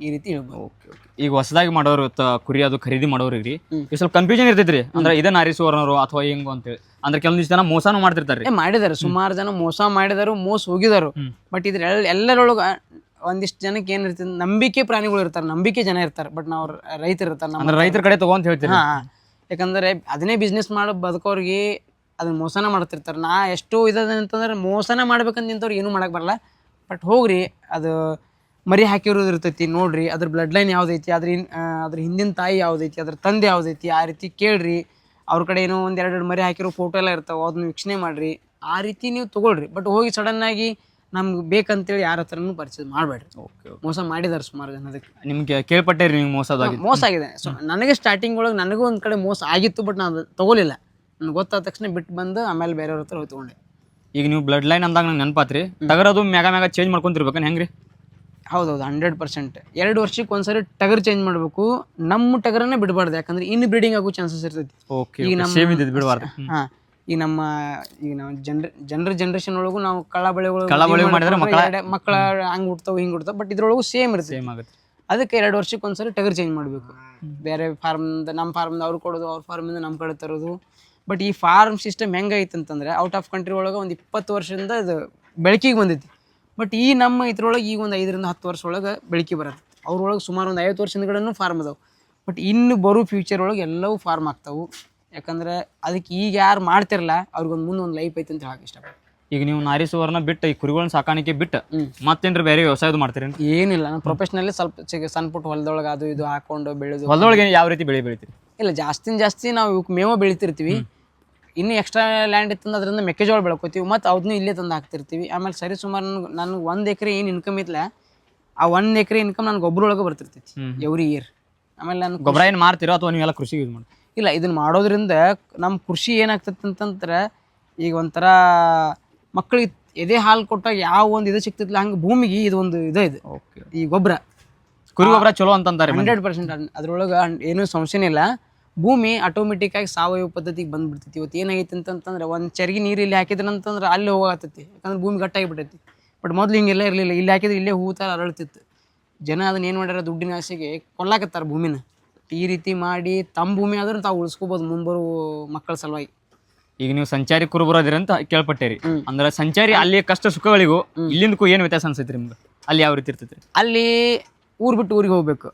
B: ಈ ರೀತಿ ಹೇಳ್ಬೋದು.
A: ಓಕೆ ಓಕೆ ಈಗ ಹೊಸದಾಗಿ ಮಾಡೋರು ಕುರಿ ಅದು ಖರೀದಿ ಮಾಡೋರಿಗೆ ಈಗ ಸ್ವಲ್ಪ ಕನ್ಫ್ಯೂಷನ್ ಇರ್ತೈತ್ರಿ. ಅಂದ್ರೆ ಇದೇ ನಾರಿ ಸುವರ್ಣರು ಅಥವಾ ಹೆಂಗು ಅಂತೇಳಿ. ಅಂದ್ರೆ ಕೆಲವೊಂದಿಷ್ಟು ಜನ ಮೋಸನೂ ಮಾಡ್ತಿರ್ತಾರೆ.
B: ಮಾಡಿದಾರೆ. ಸುಮಾರು ಜನ ಮೋಸ ಮಾಡಿದಾರು ಮೋಸ ಹೋಗಿದಾರು. ಬಟ್ ಇದ್ರ ಎಲ್- ಎಲ್ಲರೊಳಗ ಒಂದಿಷ್ಟು ಜನಕ್ಕೆ ಏನಿರ್ತದೆ ನಂಬಿಕೆ ಪ್ರಾಣಿಗಳು ಇರ್ತಾರೆ ನಂಬಿಕೆ ಜನ ಇರ್ತಾರೆ ಬಟ್ ನಾವು ರೈತರು ಇರ್ತಾರೆ ನಮ್ಮ
A: ಅಂದ್ರೆ ರೈತರ ಕಡೆ ತಗೊಂತ ಹೇಳ್ತೀವಿ
B: ಹಾ ಯಾಕಂದ್ರೆ ಅದನ್ನೇ ಬಿಸ್ನೆಸ್ ಮಾಡೋ ಬದುಕೋರಿಗೆ ಅದನ್ನ ಮೋಸನ ಮಾಡ್ತಿರ್ತಾರೆ. ನಾ ಎಷ್ಟು ಇದಾದ ಅಂತಂದ್ರೆ ಮೋಸನ ಮಾಡ್ಬೇಕಂತ ನಿಂತವ್ರು ಏನೂ ಮಾಡಕ್ಕೆ ಬರಲ್ಲ. ಬಟ್ ಹೋಗ್ರಿ ಅದು ಮರಿ ಹಾಕಿರೋದು ಇರ್ತೈತಿ ನೋಡ್ರಿ. ಅದ್ರ ಬ್ಲಡ್ ಲೈನ್ ಯಾವ್ದೈತಿ ಅದ್ರ ಅದ್ರ ಹಿಂದಿನ ತಾಯಿ ಯಾವ್ದೈತಿ ಅದ್ರ ತಂದೆ ಯಾವ್ದೈತಿ ಆ ರೀತಿ ಕೇಳ್ರಿ. ಅವ್ರ ಕಡೆ ಏನೋ ಒಂದು ಎರಡು ಮರಿ ಹಾಕಿರೋ ಫೋಟೋ ಎಲ್ಲ ಇರ್ತಾವೆ ಅದನ್ನ ವೀಕ್ಷಣೆ ಮಾಡ್ರಿ. ಆ ರೀತಿ ನೀವು ತಗೊಳ್ರಿ. ಬಟ್ ಹೋಗಿ ಸಡನ್ ಆಗಿ ನಮ್ಗೆ ಬೇಕಂತೇಳಿ ಯಾರ ಹತ್ರನೂ ಪರಿಚಯ ಮಾಡಬೇಡ್ರಿ.
A: ಓಕೆ
B: ಮೋಸ ಮಾಡಿದಾರೆ ಸುಮಾರು ಜನ ಅದಕ್ಕೆ.
A: ನಿಮ್ಗೆ ಕೇಳ್ಪಟ್ಟೇರಿ ನೀವು ಮೋಸದಾಗಿ
B: ಮೋಸ ಆಗಿದೆ. ಸೊ ನನಗೆ ಸ್ಟಾರ್ಟಿಂಗ್ ಒಳಗೆ ನನಗೂ ಒಂದು ಕಡೆ ಮೋಸ ಆಗಿತ್ತು ಬಟ್ ನಾನು ತಗೋಲಿಲ್ಲ. ನನಗೆ ಗೊತ್ತಾದ ತಕ್ಷಣ ಬಿಟ್ಟು ಬಂದು ಆಮೇಲೆ ಬೇರೆಯವ್ರ ಹತ್ರ ಹೋಗಿ ತೊಗೊಂಡೆ.
A: ಈಗ ನೀವು ಬ್ಲಡ್ ಲೈನ್ ಅಂದಾಗ ನಂಗೆ ನೆನಪಾತ್ರಿ ಟಗರದು ಮ್ಯಾಗ ಮ್ಯಾಗ ಚೇಂಜ್ ಮಾಡ್ಕೊಂತಿರ್ಬೇಕನ್ ಹೆಂಗ್ರಿ?
B: ಹೌದೌದು ಹಂಡ್ರೆಡ್ ಪರ್ಸೆಂಟ್ ಎರಡು ವರ್ಷಕ್ಕೆ ಒಂದ್ಸರಿ ಟಗರ್ ಚೇಂಜ್ ಮಾಡಬೇಕು. ನಮ್ಮ ಟಗರನ್ನೇ ಬಿಡಬಾರ್ದು ಯಾಕಂದ್ರೆ ಇನ್ ಬ್ರೀಡಿಂಗ್ ಆಗೋ ಚಾನ್ಸಸ್ ಇರ್ತೈತಿ.
A: ಓಕೆ
B: ಈಗ ನಮ್ಮ
A: ಬಿಡಬಾರ್ದು.
B: ಹಾ. ಈಗ ನಮ್ಮ ಈಗ ನಾವು ಜನರ ಜನರ ಜನ್ರೇಷನ್ ಒಳಗೂ ನಾವು ಕಳ್ಳ ಬಳೆಗಳು
A: ಕಳ್ಳ ಬಳೆ ಮಾಡಿದ್ರೆ
B: ಮಕ್ಕಳ ಹಂಗೆ ಹುಡ್ತಾವೆ ಹಿಂಗೆ ಹುಡ್ತಾವೆ ಬಟ್ ಇದ್ರೊಳಗೂ ಸೇಮ್ ಇರುತ್ತೆ.
A: ಸೇಮ್ ಆಗುತ್ತೆ.
B: ಅದಕ್ಕೆ ಎರಡು ವರ್ಷಕ್ಕೆ ಒಂದ್ಸರಿ ಟಗರ್ ಚೇಂಜ್ ಮಾಡಬೇಕು. ಬೇರೆ ಫಾರ್ಮ್ದ ನಮ್ಮ ಫಾರ್ಮ್ದ ಅವ್ರು ಕೊಡೋದು ಅವ್ರ ಫಾರ್ಮಿಂದ ನಮ್ಮ ಕಡೆ ತರೋದು. ಬಟ್ ಈ ಫಾರ್ಮ್ ಸಿಸ್ಟಮ್ ಹೆಂಗೈತೆ ಅಂತಂದ್ರೆ ಔಟ್ ಆಫ್ ಕಂಟ್ರಿ ಒಳಗೆ ಒಂದು ಇಪ್ಪತ್ತು ವರ್ಷದಿಂದ ಇದು ಬೆಳಕಿಗೆ ಬಂದೈತಿ ಬಟ್ ಈ ನಮ್ಮ ಇದ್ರೊಳಗೆ ಈಗ ಒಂದು ಐದರಿಂದ ಹತ್ತು ವರ್ಷ ಒಳಗೆ ಬೆಳಕಿ ಬರುತ್ತೆ. ಅವ್ರೊಳಗೆ ಸುಮಾರು ಒಂದು ಐವತ್ತು ವರ್ಷದ ಫಾರ್ಮ್ ಅದಾವೆ. ಬಟ್ ಇನ್ನು ಬರೋ ಫ್ಯೂಚರ್ ಒಳಗೆ ಎಲ್ಲವೂ ಫಾರ್ಮ್ ಆಗ್ತಾವೆ. ಯಾಕಂದ್ರೆ ಅದಕ್ಕೆ ಈಗ ಯಾರು ಮಾಡ್ತಿರಲ್ಲ ಅವ್ರಿಗೊಂದು ಮುಂದೆ ಒಂದು ಲೈಫ್ ಐತೆ ಅಂತ ಹೇಳಕ್ ಇಷ್ಟಪಡ್ತೀನಿ.
A: ಈಗ ನೀವು ನಾರಿ ಸುವರ್ಣ ಬಿಟ್ಟು ಈ ಕುರಿಗಳನ್ನ ಸಾಕಾಣಿಕೆ ಬಿಟ್ಟು ಮತ್ತೇನ್ರಿ ಬೇರೆ ವ್ಯವಸಾಯದ ಮಾಡ್ತೀರಿ
B: ಏನಿಲ್ಲ ನಾನು ಪ್ರೊಫೆಷ್ನಲ್ಲೇ ಸ್ವಲ್ಪ ಚಿಕ್ಕ ಸಣ್ಣ ಪುಟ್ಟ ಹೊಲದೊಳಗೆ ಅದು ಇದು ಹಾಕೊಂಡು ಬೆಳೆದು
A: ಹೊಲದೊಳಗೆ ಯಾವ ರೀತಿ ಬೆಳೆ ಬೆಳಿತೀರಿ?
B: ಇಲ್ಲ ಜಾಸ್ತಿ ಜಾಸ್ತಿ ನಾವು ಇವಕ್ಕೆ ಮೇವು ಬೆಳಿತಿರ್ತೀವಿ. ಇನ್ನು ಎಕ್ಸ್ಟ್ರಾ ಲ್ಯಾಂಡ್ ಇತ್ತು ಅದರಿಂದ ಮೆಕ್ಕೆಜೋಳ ಬೆಳ್ಕೊತೀವಿ ಮತ್ತು ಅದನ್ನು ಇಲ್ಲೇ ತಂದು ಹಾಕ್ತಿರ್ತೀವಿ. ಆಮೇಲೆ ಸರಿ ಸುಮಾರು ನನಗೆ ನನಗೆ ಒಂದು ಎಕರೆ ಏನು ಇನ್ಕಮ್ ಇತ್ತಲ್ಲ ಆ ಒಂದು ಎಕರೆ ಇನ್ಕಮ್ ನನಗೆ ಗೊಬ್ಬರೊಳಗೆ ಬರ್ತಿರ್ತೈತಿ ಎವ್ರಿ ಇಯರ್ ಆಮೇಲೆ ನಾನು
A: ಗೊಬ್ಬರ ಏನು ಮಾರ್ತಿರೋ ಅಥವಾ ನೀವೆಲ್ಲ ಕೃಷಿ ಯೂಸ್ ಮಾಡಿ
B: ಇಲ್ಲ ಇದನ್ನ ಮಾಡೋದ್ರಿಂದ ನಮ್ಮ ಕೃಷಿ ಏನಾಗ್ತೈತೆ ಅಂತಂದ್ರೆ ಈಗ ಒಂಥರ ಮಕ್ಕಳಿಗೆ ಎದೆ ಹಾಲು ಕೊಟ್ಟಾಗ ಯಾವ ಒಂದು ಇದು ಸಿಗ್ತಿದ್ಲ ಹಂಗೆ ಭೂಮಿಗೆ ಇದು ಒಂದು ಇದು ಇದು.
A: ಓಕೆ
B: ಈ ಗೊಬ್ಬರ
A: ಕುರಿ ಗೊಬ್ಬರ ಚಲೋ ಅಂತಂತಾರೆ
B: ಹಂಡ್ರೆಡ್ ಪರ್ಸೆಂಟ್ ಅದ್ರೊಳಗೆ ಏನೂ ಸಮಸ್ಯೆನೇ ಇಲ್ಲ. ಭೂಮಿ ಆಟೋಮೆಟಿಕ್ಕಾಗಿ ಸಾವಯವ ಪದ್ಧತಿಗೆ ಬಂದ್ಬಿಡ್ತೈತಿ. ಇವತ್ತು ಏನಾಗೈತಿ ಅಂತಂತಂದ್ರೆ ಒಂದು ಚರಿಗೆ ನೀರು ಇಲ್ಲಿ ಹಾಕಿದ್ರೆ ಅಂತಂದ್ರೆ ಅಲ್ಲಿ ಹೋಗತ್ತೈತಿ ಯಾಕಂದ್ರೆ ಭೂಮಿ ಗಟ್ಟಾಗಿ ಬಿಟ್ಟೈತಿ ಬಟ್ ಮೊದ್ಲು ಹಿಂಗೆಲ್ಲ ಇರಲಿಲ್ಲ. ಇಲ್ಲಿ ಹಾಕಿದ್ರೆ ಇಲ್ಲೇ ಹೂ ಥರ ಅರಳ್ತಿತ್ತು. ಜನ ಅದನ್ನ ಏನು ಮಾಡ್ಯಾರ ದುಡ್ಡಿನ ಆಸೆಗೆ ಕೊಲ್ಲಾಕತ್ತಾರ ಭೂಮಿನ. ಈ ರೀತಿ ಮಾಡಿ ತಮ್ಮ ಭೂಮಿ ಆದ್ರೂ ತಾವು ಉಳಿಸ್ಕೋಬೋದು ಮುಂಬರೋ ಮಕ್ಕಳ ಸಲುವಾಗಿ.
A: ಈಗ ನೀವು ಸಂಚಾರಿ ಕುರುಬರೋದಿರಿ ಅಂತ ಕೇಳ್ಪಟ್ಟೇರಿ. ಅಂದ್ರೆ ಸಂಚಾರಿ ಅಲ್ಲಿ ಕಷ್ಟ ಸುಖಗಳಿಗೂ ಇಲ್ಲಿಂದಕ್ಕೂ ಏನು ವ್ಯತ್ಯಾಸ ಅನ್ಸೈತಿ ನಿಮ್ಗೆ? ಅಲ್ಲಿ ಯಾವ ರೀತಿ ಇರ್ತೈತಿ
B: ಅಲ್ಲಿ ಊರ್ ಬಿಟ್ಟು ಊರಿಗೆ ಹೋಗ್ಬೇಕು.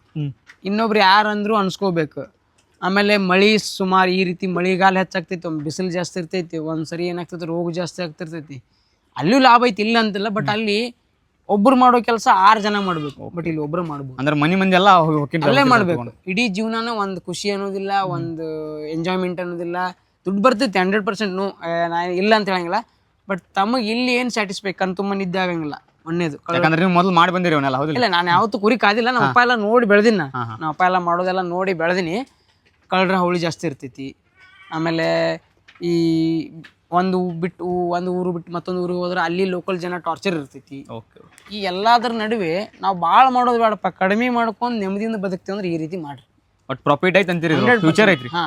B: ಇನ್ನೊಬ್ರು ಯಾರಂದ್ರೂ ಅನ್ಸ್ಕೋಬೇಕು. ಆಮೇಲೆ ಮಳಿ ಸುಮಾರು ಈ ರೀತಿ ಮಳಿಗಾಲ ಹೆಚ್ಚಾಗ್ತೈತಿ ಒಂದು ಬಿಸಿಲು ಜಾಸ್ತಿ ಇರ್ತೈತಿ ಒಂದ್ಸರಿ ಏನಾಗ್ತೈತಿ ರೋಗ ಜಾಸ್ತಿ ಆಗ್ತಿರ್ತೈತಿ. ಅಲ್ಲೂ ಲಾಭ ಐತಿ ಇಲ್ಲ ಅಂತಿಲ್ಲ ಬಟ್ ಅಲ್ಲಿ ಒಬ್ರು ಮಾಡೋ ಕೆಲಸ ಆರು ಜನ ಮಾಡ್ಬೇಕು. ಬಟ್ ಇಲ್ಲಿ ಒಬ್ರು ಮಾಡ್ಬೋದು.
A: ಅಂದ್ರೆ ಮನಿ ಮಂದಿ ಎಲ್ಲ
B: ಅಲ್ಲೇ ಮಾಡ್ಬೇಕು. ಇಡೀ ಜೀವನಾನ ಒಂದು ಖುಷಿ ಅನ್ನೋದಿಲ್ಲ ಒಂದು ಎಂಜಾಯ್ಮೆಂಟ್ ಅನ್ನೋದಿಲ್ಲ. ದುಡ್ಡು ಬರ್ತೈತಿ ಹಂಡ್ರೆಡ್ ಪರ್ಸೆಂಟ್ ನಾ ಇಲ್ಲ ಅಂತ ಹೇಳಂಗಿಲ್ಲ. ಬಟ್ ತಮಗೆ ಇಲ್ಲಿ ಏನು ಸ್ಯಾಟಿಸ್ಫೈ ಕಣ್ ತುಂಬ ನಿದ್ದೆ ಆಗಂಗಿಲ್ಲ. ಒಂದೇದು
A: ಯಾಕಂದ್ರೆ ನೀವು ಮೊದಲು ಮಾಡಿ ಬಂದಿರಿ ಅವನ್ನೆಲ್ಲ ಹೌದಿಲ್ಲ?
B: ಇಲ್ಲ ನಾನು ಯಾವತ್ತೂ ಕುರಿ ಕಾದಿಲ್ಲ ನಮ್ಮ ಅಪ್ಪ ಎಲ್ಲ ನೋಡಿ ಬೆಳೆದಿನ ನಾ.
A: ಹಾ.
B: ನಮ್ಮ ಅಪ್ಪ ಎಲ್ಲ ಮಾಡೋದೆಲ್ಲ ನೋಡಿ ಬೆಳೆದಿನಿ. ಕಳ್ಳರ ಹುಳಿ ಜಾಸ್ತಿ ಇರ್ತೈತಿ. ಆಮೇಲೆ ಈ ಒಂದು ಬಿಟ್ಟು ಒಂದು ಊರು ಬಿಟ್ಟು ಮತ್ತೊಂದು ಊರಿಗೆ ಹೋದ್ರೆ ಅಲ್ಲಿ ಲೋಕಲ್ ಜನ ಟಾರ್ಚರ್ ಇರ್ತೈತಿ.
A: ಓಕೆ
B: ಈ ಎಲ್ಲಾದ್ರ ನಡುವೆ ನಾವು ಭಾಳ ಮಾಡೋದು ಬೇಡಪ್ಪ. ಕಡಿಮೆ ಮಾಡ್ಕೊಂಡು ನೆಮ್ಮದಿಯಿಂದ ಬದುಕ್ತೀವಿ ಅಂದ್ರೆ ಈ ರೀತಿ ಮಾಡ್ರಿ.
A: ಬಟ್ ಪ್ರಾಫಿಟ್ ಐತೆ ಅಂತೀರಿ ಫ್ಯೂಚರ್ ಐತ್ರಿ?
B: ಹಾ.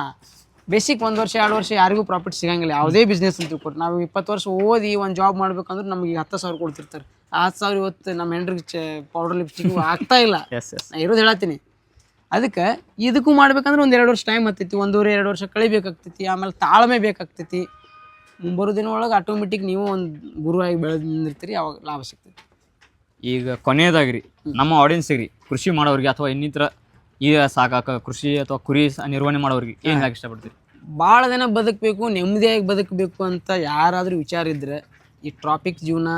B: ಬೇಸಿಕ್ ಒಂದು ವರ್ಷ ಎರಡು ವರ್ಷ ಯಾರಿಗೂ ಪ್ರಾಫಿಟ್ ಸಿಗಂಗಿಲ್ಲ. ಯಾವುದೇ ಬಿಸ್ನೆಸ್ ಅಂತ ಕೊಟ್ಟು ನಾವು ಇಪ್ಪತ್ತು ವರ್ಷ ಓದಿ ಒಂದು ಜಾಬ್ ಮಾಡ್ಬೇಕಂದ್ರೆ ನಮಗೆ ಹತ್ತು ಸಾವಿರ ಕೊಡ್ತಿರ್ತಾರೆ. ಆ ಹತ್ತು ಸಾವಿರ ಇವತ್ತು ನಮ್ಮ ಹೆಂಡ್ರಿಗೆ ಚ ಪೌಡರ್ ಲಿಪ್ಸ್ಟಿಕ್ ಆಗ್ತಾ ಇಲ್ಲ. [LAUGHS]
A: ಎಸ್ ಎಸ್
B: ನಾ ಇರೋದು ಹೇಳತ್ತೀನಿ. ಅದಕ್ಕೆ ಇದಕ್ಕೂ ಮಾಡ್ಬೇಕಂದ್ರೆ ಒಂದು ಎರಡು ವರ್ಷ ಟೈಮ್ ಹತ್ತೈತಿ. ಒಂದೂವರೆ ಎರಡು ವರ್ಷ ಕಳಿಬೇಕಾಗ್ತೈತಿ. ಆಮೇಲೆ ತಾಳ್ಮೆ ಬೇಕಾಗ್ತೈತಿ. ಮುಂಬರೋ ದಿನ ಒಳಗೆ ಆಟೋಮೆಟಿಕ್ ನೀವು ಒಂದು ಗುರುವಾಗಿ ಬೆಳೆದಿರ್ತೀರಿ ಅವಾಗ ಲಾಭ ಸಿಗ್ತೈತಿ
A: ಈಗ ಕೊನೆಯದಾಗ್ರಿ ನಮ್ಮ ಆಡಿಯನ್ಸಿಗೆ ರೀ ಕೃಷಿ ಮಾಡೋರಿಗೆ ಅಥವಾ ಇನ್ನಿತರ ಈಗ ಸಾಕಾಕ ಕೃಷಿ ಅಥವಾ ಕುರಿ ಸ- ನಿರ್ವಹಣೆ ಮಾಡೋರಿಗೆ ಏನು ಹೇಳಕ್ಕೆ ಇಷ್ಟಪಡ್ತೀರಿ?
B: ಭಾಳ ದಿನ ಬದುಕಬೇಕು ನೆಮ್ಮದಿಯಾಗಿ ಬದುಕಬೇಕು ಅಂತ ಯಾರಾದರೂ ವಿಚಾರ ಇದ್ದರೆ ಈ ಟ್ರಾಫಿಕ್ ಜೀವನ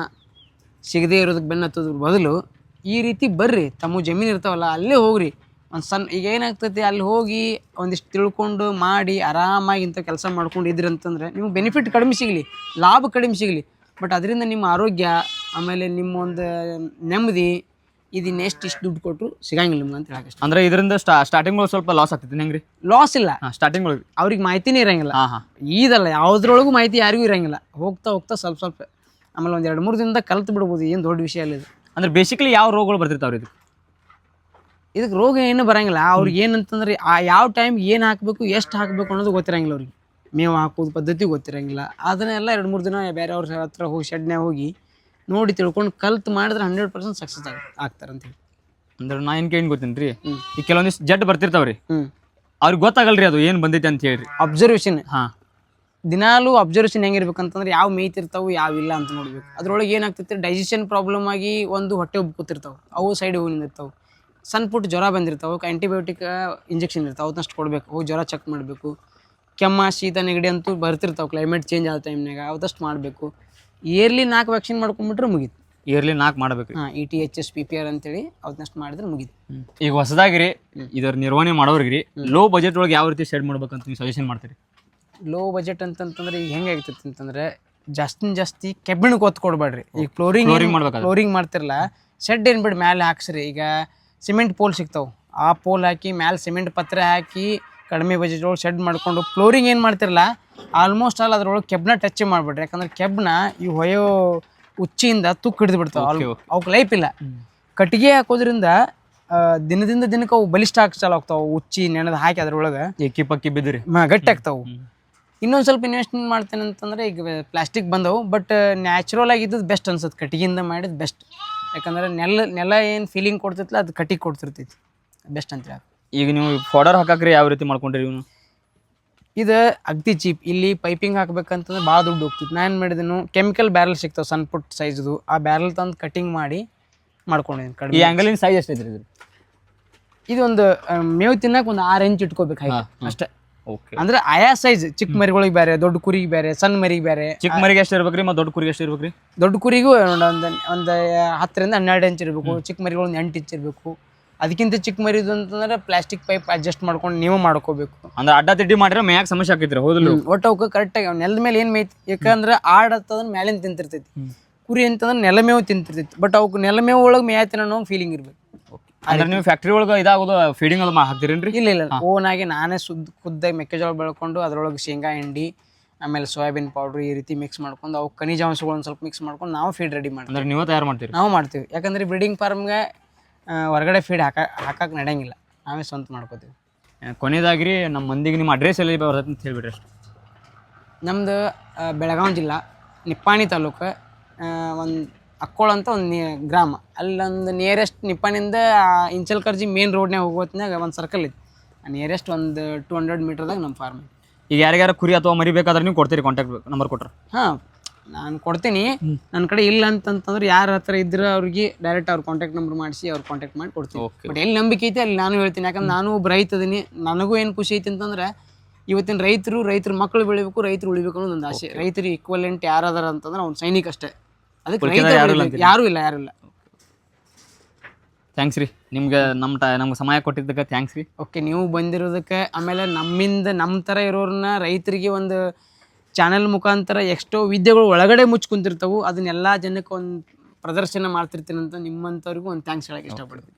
B: ಸಿಗದೇ ಇರೋದಕ್ಕೆ ಬೆನ್ನತ್ತೋದ್ರ ಬದಲು ಈ ರೀತಿ ಬರ್ರಿ ತಮ್ಮ ಜಮೀನು ಇರ್ತಾವಲ್ಲ ಅಲ್ಲೇ ಹೋಗ್ರಿ. ಒಂದು ಸಣ್ಣ ಈಗ ಏನಾಗ್ತೈತಿ ಅಲ್ಲಿ ಹೋಗಿ ಒಂದಿಷ್ಟು ತಿಳ್ಕೊಂಡು ಮಾಡಿ ಆರಾಮಾಗಿ ಇಂಥ ಕೆಲಸ ಮಾಡ್ಕೊಂಡು ಇದ್ರಿ ಅಂತಂದರೆ ನಿಮ್ಗೆ ಬೆನಿಫಿಟ್ ಕಡಿಮೆ ಸಿಗಲಿ ಲಾಭ ಕಡಿಮೆ ಸಿಗಲಿ. ಬಟ್ ಅದರಿಂದ ನಿಮ್ಮ ಆರೋಗ್ಯ ಆಮೇಲೆ ನಿಮ್ಮ ಒಂದು ನೆಮ್ಮದಿ ಇದನ್ನ ಎಷ್ಟು ಇಷ್ಟು ದುಡ್ಡು ಕೊಟ್ಟರು ಸಿಗಂಗಿಲ್ಲ ನಿಮ್ಗೆ ಅಂತ ಹೇಳಕ್ಕೆ
A: ಅಂದ್ರೆ ಇದರಿಂದ ಸ್ಟಾ ಸ್ಟಾರ್ಟಿಂಗ್ ಸ್ವಲ್ಪ ಲಾಸ್ ಆಗ್ತೈತಿ ರೀ
B: ಲಾಸ್ ಇಲ್ಲ.
A: ಹಾಂ ಸ್ಟಾರ್ಟಿಂಗ್ ಒಳಗೆ.
B: ಅವ್ರಿಗೆ ಮಾಹಿತಿನೇ ಇರಂಗಿಲ್ಲ.
A: ಹಾಂ ಹಾಂ.
B: ಈದಲ್ಲ ಯಾವುದ್ರೊಳಗೂ ಮಾಹಿತಿ ಯಾರಿಗೂ ಇರಂಗಿಲ್ಲ. ಹೋಗ್ತಾ ಹೋಗ್ತಾ ಸ್ವಲ್ಪ ಸ್ವಲ್ಪ. ಆಮೇಲೆ ಒಂದು ಎರಡು ಮೂರು ದಿನದ ಕಲ್ತು ಬಿಡ್ಬೋದು ಏನು ದೊಡ್ಡ ವಿಷಯ ಅಲ್ಲ ಇದು.
A: ಅಂದ್ರೆ ಬೇಸಿಕಲಿ ಯಾವ ರೋಗಗಳು ಬರ್ತಿರ್ತಾವ್ರಿ ಇದು
B: ಇದಕ್ಕೆ ರೋಗ ಏನು ಬರಂಗಿಲ್ಲ. ಅವ್ರಿಗೆ ಏನಂತಂದ್ರೆ ಆ ಯಾವ ಟೈಮ್ ಏನು ಹಾಕಬೇಕು ಎಷ್ಟು ಹಾಕಬೇಕು ಅನ್ನೋದು ಗೊತ್ತಿರಂಗಿಲ್ಲ ಅವ್ರಿಗೆ. ಮೇವು ಹಾಕೋದು ಪದ್ಧತಿ ಗೊತ್ತಿರಂಗಿಲ್ಲ. ಅದನ್ನೆಲ್ಲ ಎರಡು ಮೂರು ದಿನ ಬೇರೆ ಅವ್ರ ಹತ್ರ ಹೋಗಿ ಶೆಡ್ನ್ಯಾಗ ಹೋಗಿ ನೋಡಿ ತಿಳ್ಕೊಂಡು ಕಲ್ತು ಮಾಡಿದ್ರೆ ಹಂಡ್ರೆಡ್ ಪರ್ಸೆಂಟ್ ಸಕ್ಸಸ್ ಆಗ ಆಗ್ತಾರೆ ಅಂತೇಳಿ
A: ಅಂದ್ರೆ ನಾ ಏನು ಕೇಳಿ ಗೊತ್ತೇನ್ರಿ? ಈ ಕೆಲವೊಂದಿಷ್ಟು ಜಡ್ ಬರ್ತಿರ್ತಾವ್ರಿ.
B: ರೀ
A: ಅವ್ರಿಗೆ ಗೊತ್ತಾಗಲ್ರಿ ಅದು ಏನು ಬಂದೈತೆ ಅಂತ ಹೇಳ್ರಿ.
B: ಅಬ್ಸರ್ವೇಷನ್
A: ಹಾಂ.
B: ದಿನಾಲೂ ಅಬ್ಸರ್ವೇಷನ್ ಹೆಂಗಿರ್ಬೇಕಂತಂದ್ರೆ ಯಾವ ಮೇಯ್ತಿರ್ತಾವೆ ಯಾವ ಇಲ್ಲ ಅಂತ ನೋಡ್ಬೇಕು. ಅದ್ರೊಳಗೆ ಏನಾಗ್ತೈತಿ ಡೈಜೆಷನ್ ಪ್ರಾಬ್ಲಮ್ ಆಗಿ ಒಂದು ಹೊಟ್ಟೆ ಉಬ್ಬು ಕೂತಿರ್ತಾವೆ ಅವು ಸೈಡ್ ಹೋಗಿ ನಿಂದಿರ್ತಾವೆ ಸಣ್ಣ ಪುಟ್ಟ ಜ್ವರ ಬಂದಿರ್ತಾವೆ ಅವಕ್ಕೆ ಆ್ಯಂಟಿಬಯೋಟಿಕ್ ಇಂಜೆಕ್ಷನ್ ಇರ್ತಾವೆ ಅವನ್ನಷ್ಟು ಕೊಡಬೇಕು ಹೋಗಿ ಜ್ವರ ಚೆಕ್ ಮಾಡಬೇಕು. ಕೆಮ್ಮ ಶೀತ ನೆಗಡಿ ಅಂತೂ ಬರ್ತಿರ್ತಾವೆ ಕ್ಲೈಮೇಟ್ ಚೇಂಜ್ ಆದ ಟೈಮ್ನಾಗ ಅವತ್ತಷ್ಟು ಮಾಡಬೇಕು. ಇಯರ್ಲಿ ನಾಲ್ಕು ವ್ಯಾಕ್ಸಿನ್ ಮಾಡ್ಕೊಂಡ್ಬಿಟ್ರೆ ಮುಗೀತು.
A: ಇಯರ್ಲಿ ನಾಲ್ಕು ಮಾಡಬೇಕು.
B: ಹಾಂ E T H S P P R ಅಂತೇಳಿ ಅವತ್ತಷ್ಟು ಮಾಡಿದ್ರೆ ಮುಗೀತು.
A: ಈಗ ಹೊಸದಾಗಿ ರೀ ಇದರ ನಿರ್ವಹಣೆ ಮಾಡೋರಿಗೆ ಲೋ ಬಜೆಟ್ ಒಳಗೆ ಯಾವ ರೀತಿ ಶೆಡ್ ಮಾಡ್ಬೇಕಂತ ನೀವು ಸಜೆಷನ್ ಮಾಡ್ತೀರಿ?
B: ಲೋ ಬಜೆಟ್ ಅಂತಂತಂದ್ರೆ ಈಗ ಹೆಂಗೆ ಆಗ್ತೈತಿ ಅಂತಂದ್ರೆ ಜಾಸ್ತಿ ಜಾಸ್ತಿ ಕೆಬ್ಬಿಣಕ್ಕೆ ಒತ್ತು ಕೊಡಬೇಡ್ರಿ. ಈಗ ಫ್ಲೋರಿಂಗ್
A: ಫ್ಲೋರಿಂಗ್ ಮಾಡ್ಬೇಕು
B: ಫ್ಲೋರಿಂಗ್ ಮಾಡ್ತಿರಲ್ಲ ಶೆಡ್ ಏನು ಬಿಡಿ ಮ್ಯಾಲೆ ಹಾಕ್ಸ್ರಿ. ಈಗ ಸಿಮೆಂಟ್ ಪೋಲ್ ಸಿಗ್ತಾವೆ. ಆ ಪೋಲ್ ಹಾಕಿ ಮ್ಯಾಲೆ ಸಿಮೆಂಟ್ ಪತ್ರೆ ಹಾಕಿ ಕಡಿಮೆ ಬಜೆಟ್ ಒಳಗೆ ಶೆಡ್ ಮಾಡಿಕೊಂಡು ಫ್ಲೋರಿಂಗ್ ಏನು ಮಾಡ್ತಿರಲ್ಲ ಆಲ್ಮೋಸ್ಟ್ ಆಲ್ ಅದ್ರೊಳಗೆ ಕೆಬ್ನ ಟಚ್ ಮಾಡಿಬಿಡ್ರಿ ಯಾಕಂದ್ರೆ ಕೆಬ್ನ ಈ ಹೊಯೋ ಉಚ್ಚಿಯಿಂದ ತುಕ್ಕು ಹಿಡಿದು ಬಿಡ್ತಾವೆ. ಅವಕ್ಕೆ ಲೈಫ್ ಇಲ್ಲ. ಕಟ್ಟಿಗೆ ಹಾಕೋದ್ರಿಂದ ದಿನದಿಂದ ದಿನಕ್ಕೆ ಅವು ಬಲಿಷ್ಠ ಹಾಕಿ ಚಾಲು ಆಗ್ತಾವೆ ಉಚ್ಚಿ ನೆನೆದು ಹಾಕಿ ಅದ್ರೊಳಗೆ
A: ಎಕ್ಕಿ ಪಕ್ಕಿ ಬಿದ್ದಿರಿ
B: ಹಾಂ ಗಟ್ಟಿ ಆಗ್ತಾವು ಇನ್ನೊಂದು ಸ್ವಲ್ಪ ಇನ್ವೆಸ್ಟ್ಮೆಂಟ್ ಮಾಡ್ತೇನೆ ಅಂತಂದ್ರೆ ಈಗ ಪ್ಲಾಸ್ಟಿಕ್ ಬಂದವು ಬಟ್ ನ್ಯಾಚುರಲ್ ಆಗಿದ್ದು ಬೆಸ್ಟ್ ಅನ್ಸುತ್ತೆ. ಕಟ್ಟಿಗೆಯಿಂದ ಮಾಡಿದ ಬೆಸ್ಟ್ ಯಾಕಂದ್ರೆ ನೆಲ ನೆಲ ಏನು ಫೀಲಿಂಗ್ ಕೊಡ್ತೈತಲ್ಲ ಅದು ಕಟ್ಟಿಗೆ ಕೊಡ್ತಿರ್ತೈತಿ. ಬೆಸ್ಟ್ ಅಂತ ಹೇಳಿ
A: ಈಗ ನೀವು ಫೋಡರ್ ಹಾಕಕ್ರಿ ಯಾವ ರೀತಿ ಮಾಡ್ಕೊಂಡ್ರಿ ಇವನು?
B: ಇದು ಅಗ್ದಿ ಚೀಪ್. ಇಲ್ಲಿ ಪೈಪಿಂಗ್ ಹಾಕ್ಬೇಕಂತಂದ್ರೆ ಭಾಳ ದುಡ್ಡು ಹೋಗ್ತಿತ್ತು. ನಾನು ಏನು ಮಾಡಿದೆನು ಕೆಮಿಕಲ್ ಬ್ಯಾರಲ್ ಸಿಗ್ತಾವೆ ಸಣ್ಣ ಪುಟ್ಟ ಸೈಜ್ದು ಆ ಬ್ಯಾರಲ್ ತಂದು ಕಟಿಂಗ್ ಮಾಡಿ ಮಾಡ್ಕೊಂಡಿದ್ದೀನಿ
A: ಈ
B: ಕಡಿಮೆ
A: ಆ್ಯಂಗಲಿನ ಸೈಜ್ ಎಷ್ಟೈತ್ರಿ ಇದು?
B: ಇದೊಂದು ಆ, ಮೇವು ತಿನ್ನಕ್ಕೆ ಒಂದು ಆರು ಇಂಚ್ ಇಟ್ಕೋಬೇಕು. ಅಷ್ಟೇ. ಅಂದ್ರೆ ಆಯಾ ಸೈಜ್ ಚಿಕ್ಕ ಮರಿಗಳಿಗೆ ಬೇರೆ ದೊಡ್ಡ ಕುರಿಗೆ ಬೇರೆ ಸಣ್ಣ ಮರಿಗೆ ಬೇರೆ
A: ಚಿಕ್ಕ ಮರಿಗೆ ಎಷ್ಟು ಇರ್ಬೇಕ್ರಿ ಮತ್ತೆ ದೊಡ್ಡ ಕುರಿಗೆ ಎಷ್ಟು ಇರ್ಬೇಕ್ರಿ?
B: ದೊಡ್ಡ ಕುರಿಗೂ ಒಂದು ಒಂದು ಹತ್ತರಿಂದ ಹನ್ನೆರಡು ಇಂಚ್ ಇರಬೇಕು ಚಿಕ್ಕ ಮರಿಗಳು ಒಂದು ಎಂಟು ಇಂಚ್ ಇರಬೇಕು. ಅದಕ್ಕಿಂತ ಚಿಕ್ಕ ಮರಿದು ಅಂತಂದ್ರೆ ಪ್ಲಾಸ್ಟಿಕ್ ಪೈಪ್ ಅಡ್ಜಸ್ಟ್ ಮಾಡ್ಕೊಂಡು ನೀವು ಮಾಡ್ಕೋಬೇಕು.
A: ಅಂದ್ರೆ ಅಡ್ಡ ತಿಡ್ಡಿ ಮಾಡಿದ್ರೆ ಮ್ಯಾಗ ಸಮಸ್ಯೆ ಆಕೈತ್ರಿ ಹೌದಿಲ್ಲ
B: ಒಟ್ಟು ಅವಕ್ಕೆ ಕರೆಕ್ಟಾಗಿ ನೆಲದ ಮೇಲೆ ಏನು ಮೇಯ್ತಿ? ಯಾಕಂದ್ರೆ ಆಡ್ ಅಂತಂದ್ರೆ ಮೇಲಿಂದ ತಿಂತಿರ್ತೈತಿ. ಕುರಿ ಅಂತಂದ್ರೆ ನೆಲ ಮೇವು ತಿಂತಿರ್ತೈತಿ. ಬಟ್ ಅವಕ್ಕೆ ನೆಲ ಮೇವು ಒಳಗೆ ಮೇಯ್ತೀನಿ ಅನ್ನೋ ಫೀಲಿಂಗ್ ಇರ್ಬೇಕು.
A: ಅಂದ್ರೆ ನೀವು ಫ್ಯಾಕ್ಟ್ರಿ ಒಳಗೆ ಇದಾಗೋದು ಫೀಡಿಂಗ್ ಅದು ಹಾಕ್ತಿರೇನ್ರಿ?
B: ಇಲ್ಲ ಇಲ್ಲ. ಓನಾಗಿ ನಾನೇ ಸುದ್ದ ಖುದ್ದಾಗಿ ಮೆಕ್ಕೆಜೋಳ ಬೆಳ್ಕೊಂಡು ಅದ್ರೊಳಗೆ ಶೇಂಗಾ ಹಿಂಡಿ ಆಮೇಲೆ ಸೋಯಾಬೀನ್ ಪೌಡ್ರ್ ಈ ರೀತಿ ಮಿಕ್ಸ್ ಮಾಡ್ಕೊಂಡು ಅವು ಖನಿಜಾಂಶಗಳನ್ನ ಸ್ವಲ್ಪ ಮಿಕ್ಸ್ ಮಾಡ್ಕೊಂಡು ನಾವು ಫೀಡ್ ರೆಡಿ ಮಾಡ್ತೀವಿ.
A: ಅಂದ್ರೆ ನೀವು ತಯಾರು ಮಾಡ್ತೀರಿ?
B: ನಾವು ಮಾಡ್ತೀವಿ. ಯಾಕಂದ್ರೆ ಬ್ರೀಡಿಂಗ್ ಫಾರ್ಮ್ಗೆ ಹೊರಗಡೆ ಫೀಡ್ ಹಾಕ ಹಾಕಕ್ಕೆ ನಡೆಯಂಗಿಲ್ಲ. ನಾವೇ ಸ್ವಂತ ಮಾಡ್ಕೋತೀವಿ.
A: ಕೊನೆಯದಾಗಿರಿ ನಮ್ಮ ಮಂದಿಗೆ ನಿಮ್ಮ ಅಡ್ರೆಸ್ ಎಲ್ಲಿ ಬರುತ್ತೆ ಅಂತ ಹೇಳ್ಬಿಡ್ರಿ ಅಷ್ಟು.
B: ನಮ್ಮದು ಬೆಳಗಾವಿ ಜಿಲ್ಲಾ ನಿಪ್ಪಾಣಿ ತಾಲೂಕು ಒಂದು ಅಕ್ಕೋಳ ಅಂತ ಒಂದು ಗ್ರಾಮ. ಅಲ್ಲೊಂದು ನಿಯರೆಸ್ಟ್ ಇಂಚಲ್ ಇಂಚಲ್ಕರ್ಜಿ ಮೇನ್ ರೋಡ್ನಾಗ ಹೋಗೋತ್ನಾಗ ಒಂದು ಸರ್ಕಲ್ ಐತಿ ನಿಯರೆಸ್ಟ್ ಒಂದು ಟು ಹಂಡ್ರೆಡ್ ಮೀಟರ್ದಾಗ ನಮ್ಮ ಫಾರ್ಮ್ ಐತಿ
A: ಈಗ ಯಾರ್ಯಾರು ಕುರಿ ಅಥವಾ ಮರಿ ಬೇಕಾದ್ರೆ ನೀವು ಕೊಡ್ತೀರಿ ಕಾಂಟ್ಯಾಕ್ಟ್ ನಂಬರ್ ಕೊಟ್ರೆ.
B: ಹಾಂ ನಾನು ಕೊಡ್ತೀನಿ. ನನ್ನ ಕಡೆ ಇಲ್ಲ ಅಂತಂತಂದ್ರೆ ಯಾರ ಹತ್ರ ಇದ್ರೆ ಅವ್ರಿಗೆ ಡೈರೆಕ್ಟ್ ಅವ್ರ ಕಾಂಟ್ಯಾಕ್ಟ್ ನಂಬರ್ ಮಾಡಿಸಿ ಅವ್ರ ಕಾಂಟ್ಯಾಕ್ಟ್ ಮಾಡಿ ಕೊಡ್ತೀನಿ. ಬಟ್ ಎಲ್ಲಿ ನಂಬಿಕೆ ಐತೆ ಅಲ್ಲಿ ನಾನು ಹೇಳ್ತೀನಿ. ಯಾಕಂದ್ರೆ ನಾನು ಒಬ್ಬ ರೈತ ಅದೀನಿ. ನನಗೂ ಏನು ಖುಷಿ ಐತಿ ಅಂತಂದ್ರೆ ಇವತ್ತಿನ ರೈತರು ರೈತರು ಮಕ್ಕಳು ಬೆಳಿಬೇಕು ರೈತರು ಉಳಿಬೇಕು ಅನ್ನೋದು ಒಂದು ಆಸೆ ರೈತರು ಈಕ್ವಲೆಂಟ್ ಯಾರಾದಾರ ಅಂತಂದ್ರೆ ಅವ್ನು ಸೈನಿಕ ಅಷ್ಟೇ. ಅದಕ್ಕೆ. ಯಾರೂ ಇಲ್ಲ ಯಾರೂ ಇಲ್ಲ
A: ಥ್ಯಾಂಕ್ಸ್ ರೀ. ನಿಮ್ಗೆ ನಮ್ಮ ಟ ನಮ್ಗೆ ಸಮಯ ಕೊಟ್ಟಿದ್ದಕ್ಕೆ ಥ್ಯಾಂಕ್ಸ್ ರೀ.
B: ಓಕೆ ನೀವು ಬಂದಿರೋದಕ್ಕೆ ಆಮೇಲೆ ನಮ್ಮಿಂದ ನಮ್ಮ ಥರ ಇರೋರನ್ನ ರೈತರಿಗೆ ಒಂದು ಚಾನೆಲ್ ಮುಖಾಂತರ ಎಷ್ಟೋ ವಿದ್ಯೆಗಳು ಒಳಗಡೆ ಮುಚ್ಚಿ ಕುಂತಿರ್ತಾವು ಅದನ್ನೆಲ್ಲ ಜನಕ್ಕೆ ಒಂದು ಪ್ರದರ್ಶನ ಮಾಡ್ತಿರ್ತೀನಿ ಅಂತ ನಿಮ್ಮಂಥವ್ರಿಗೂ ಒಂದು ಥ್ಯಾಂಕ್ಸ್ ಹೇಳಕ್ಕೆ ಇಷ್ಟಪಡ್ತೀನಿ.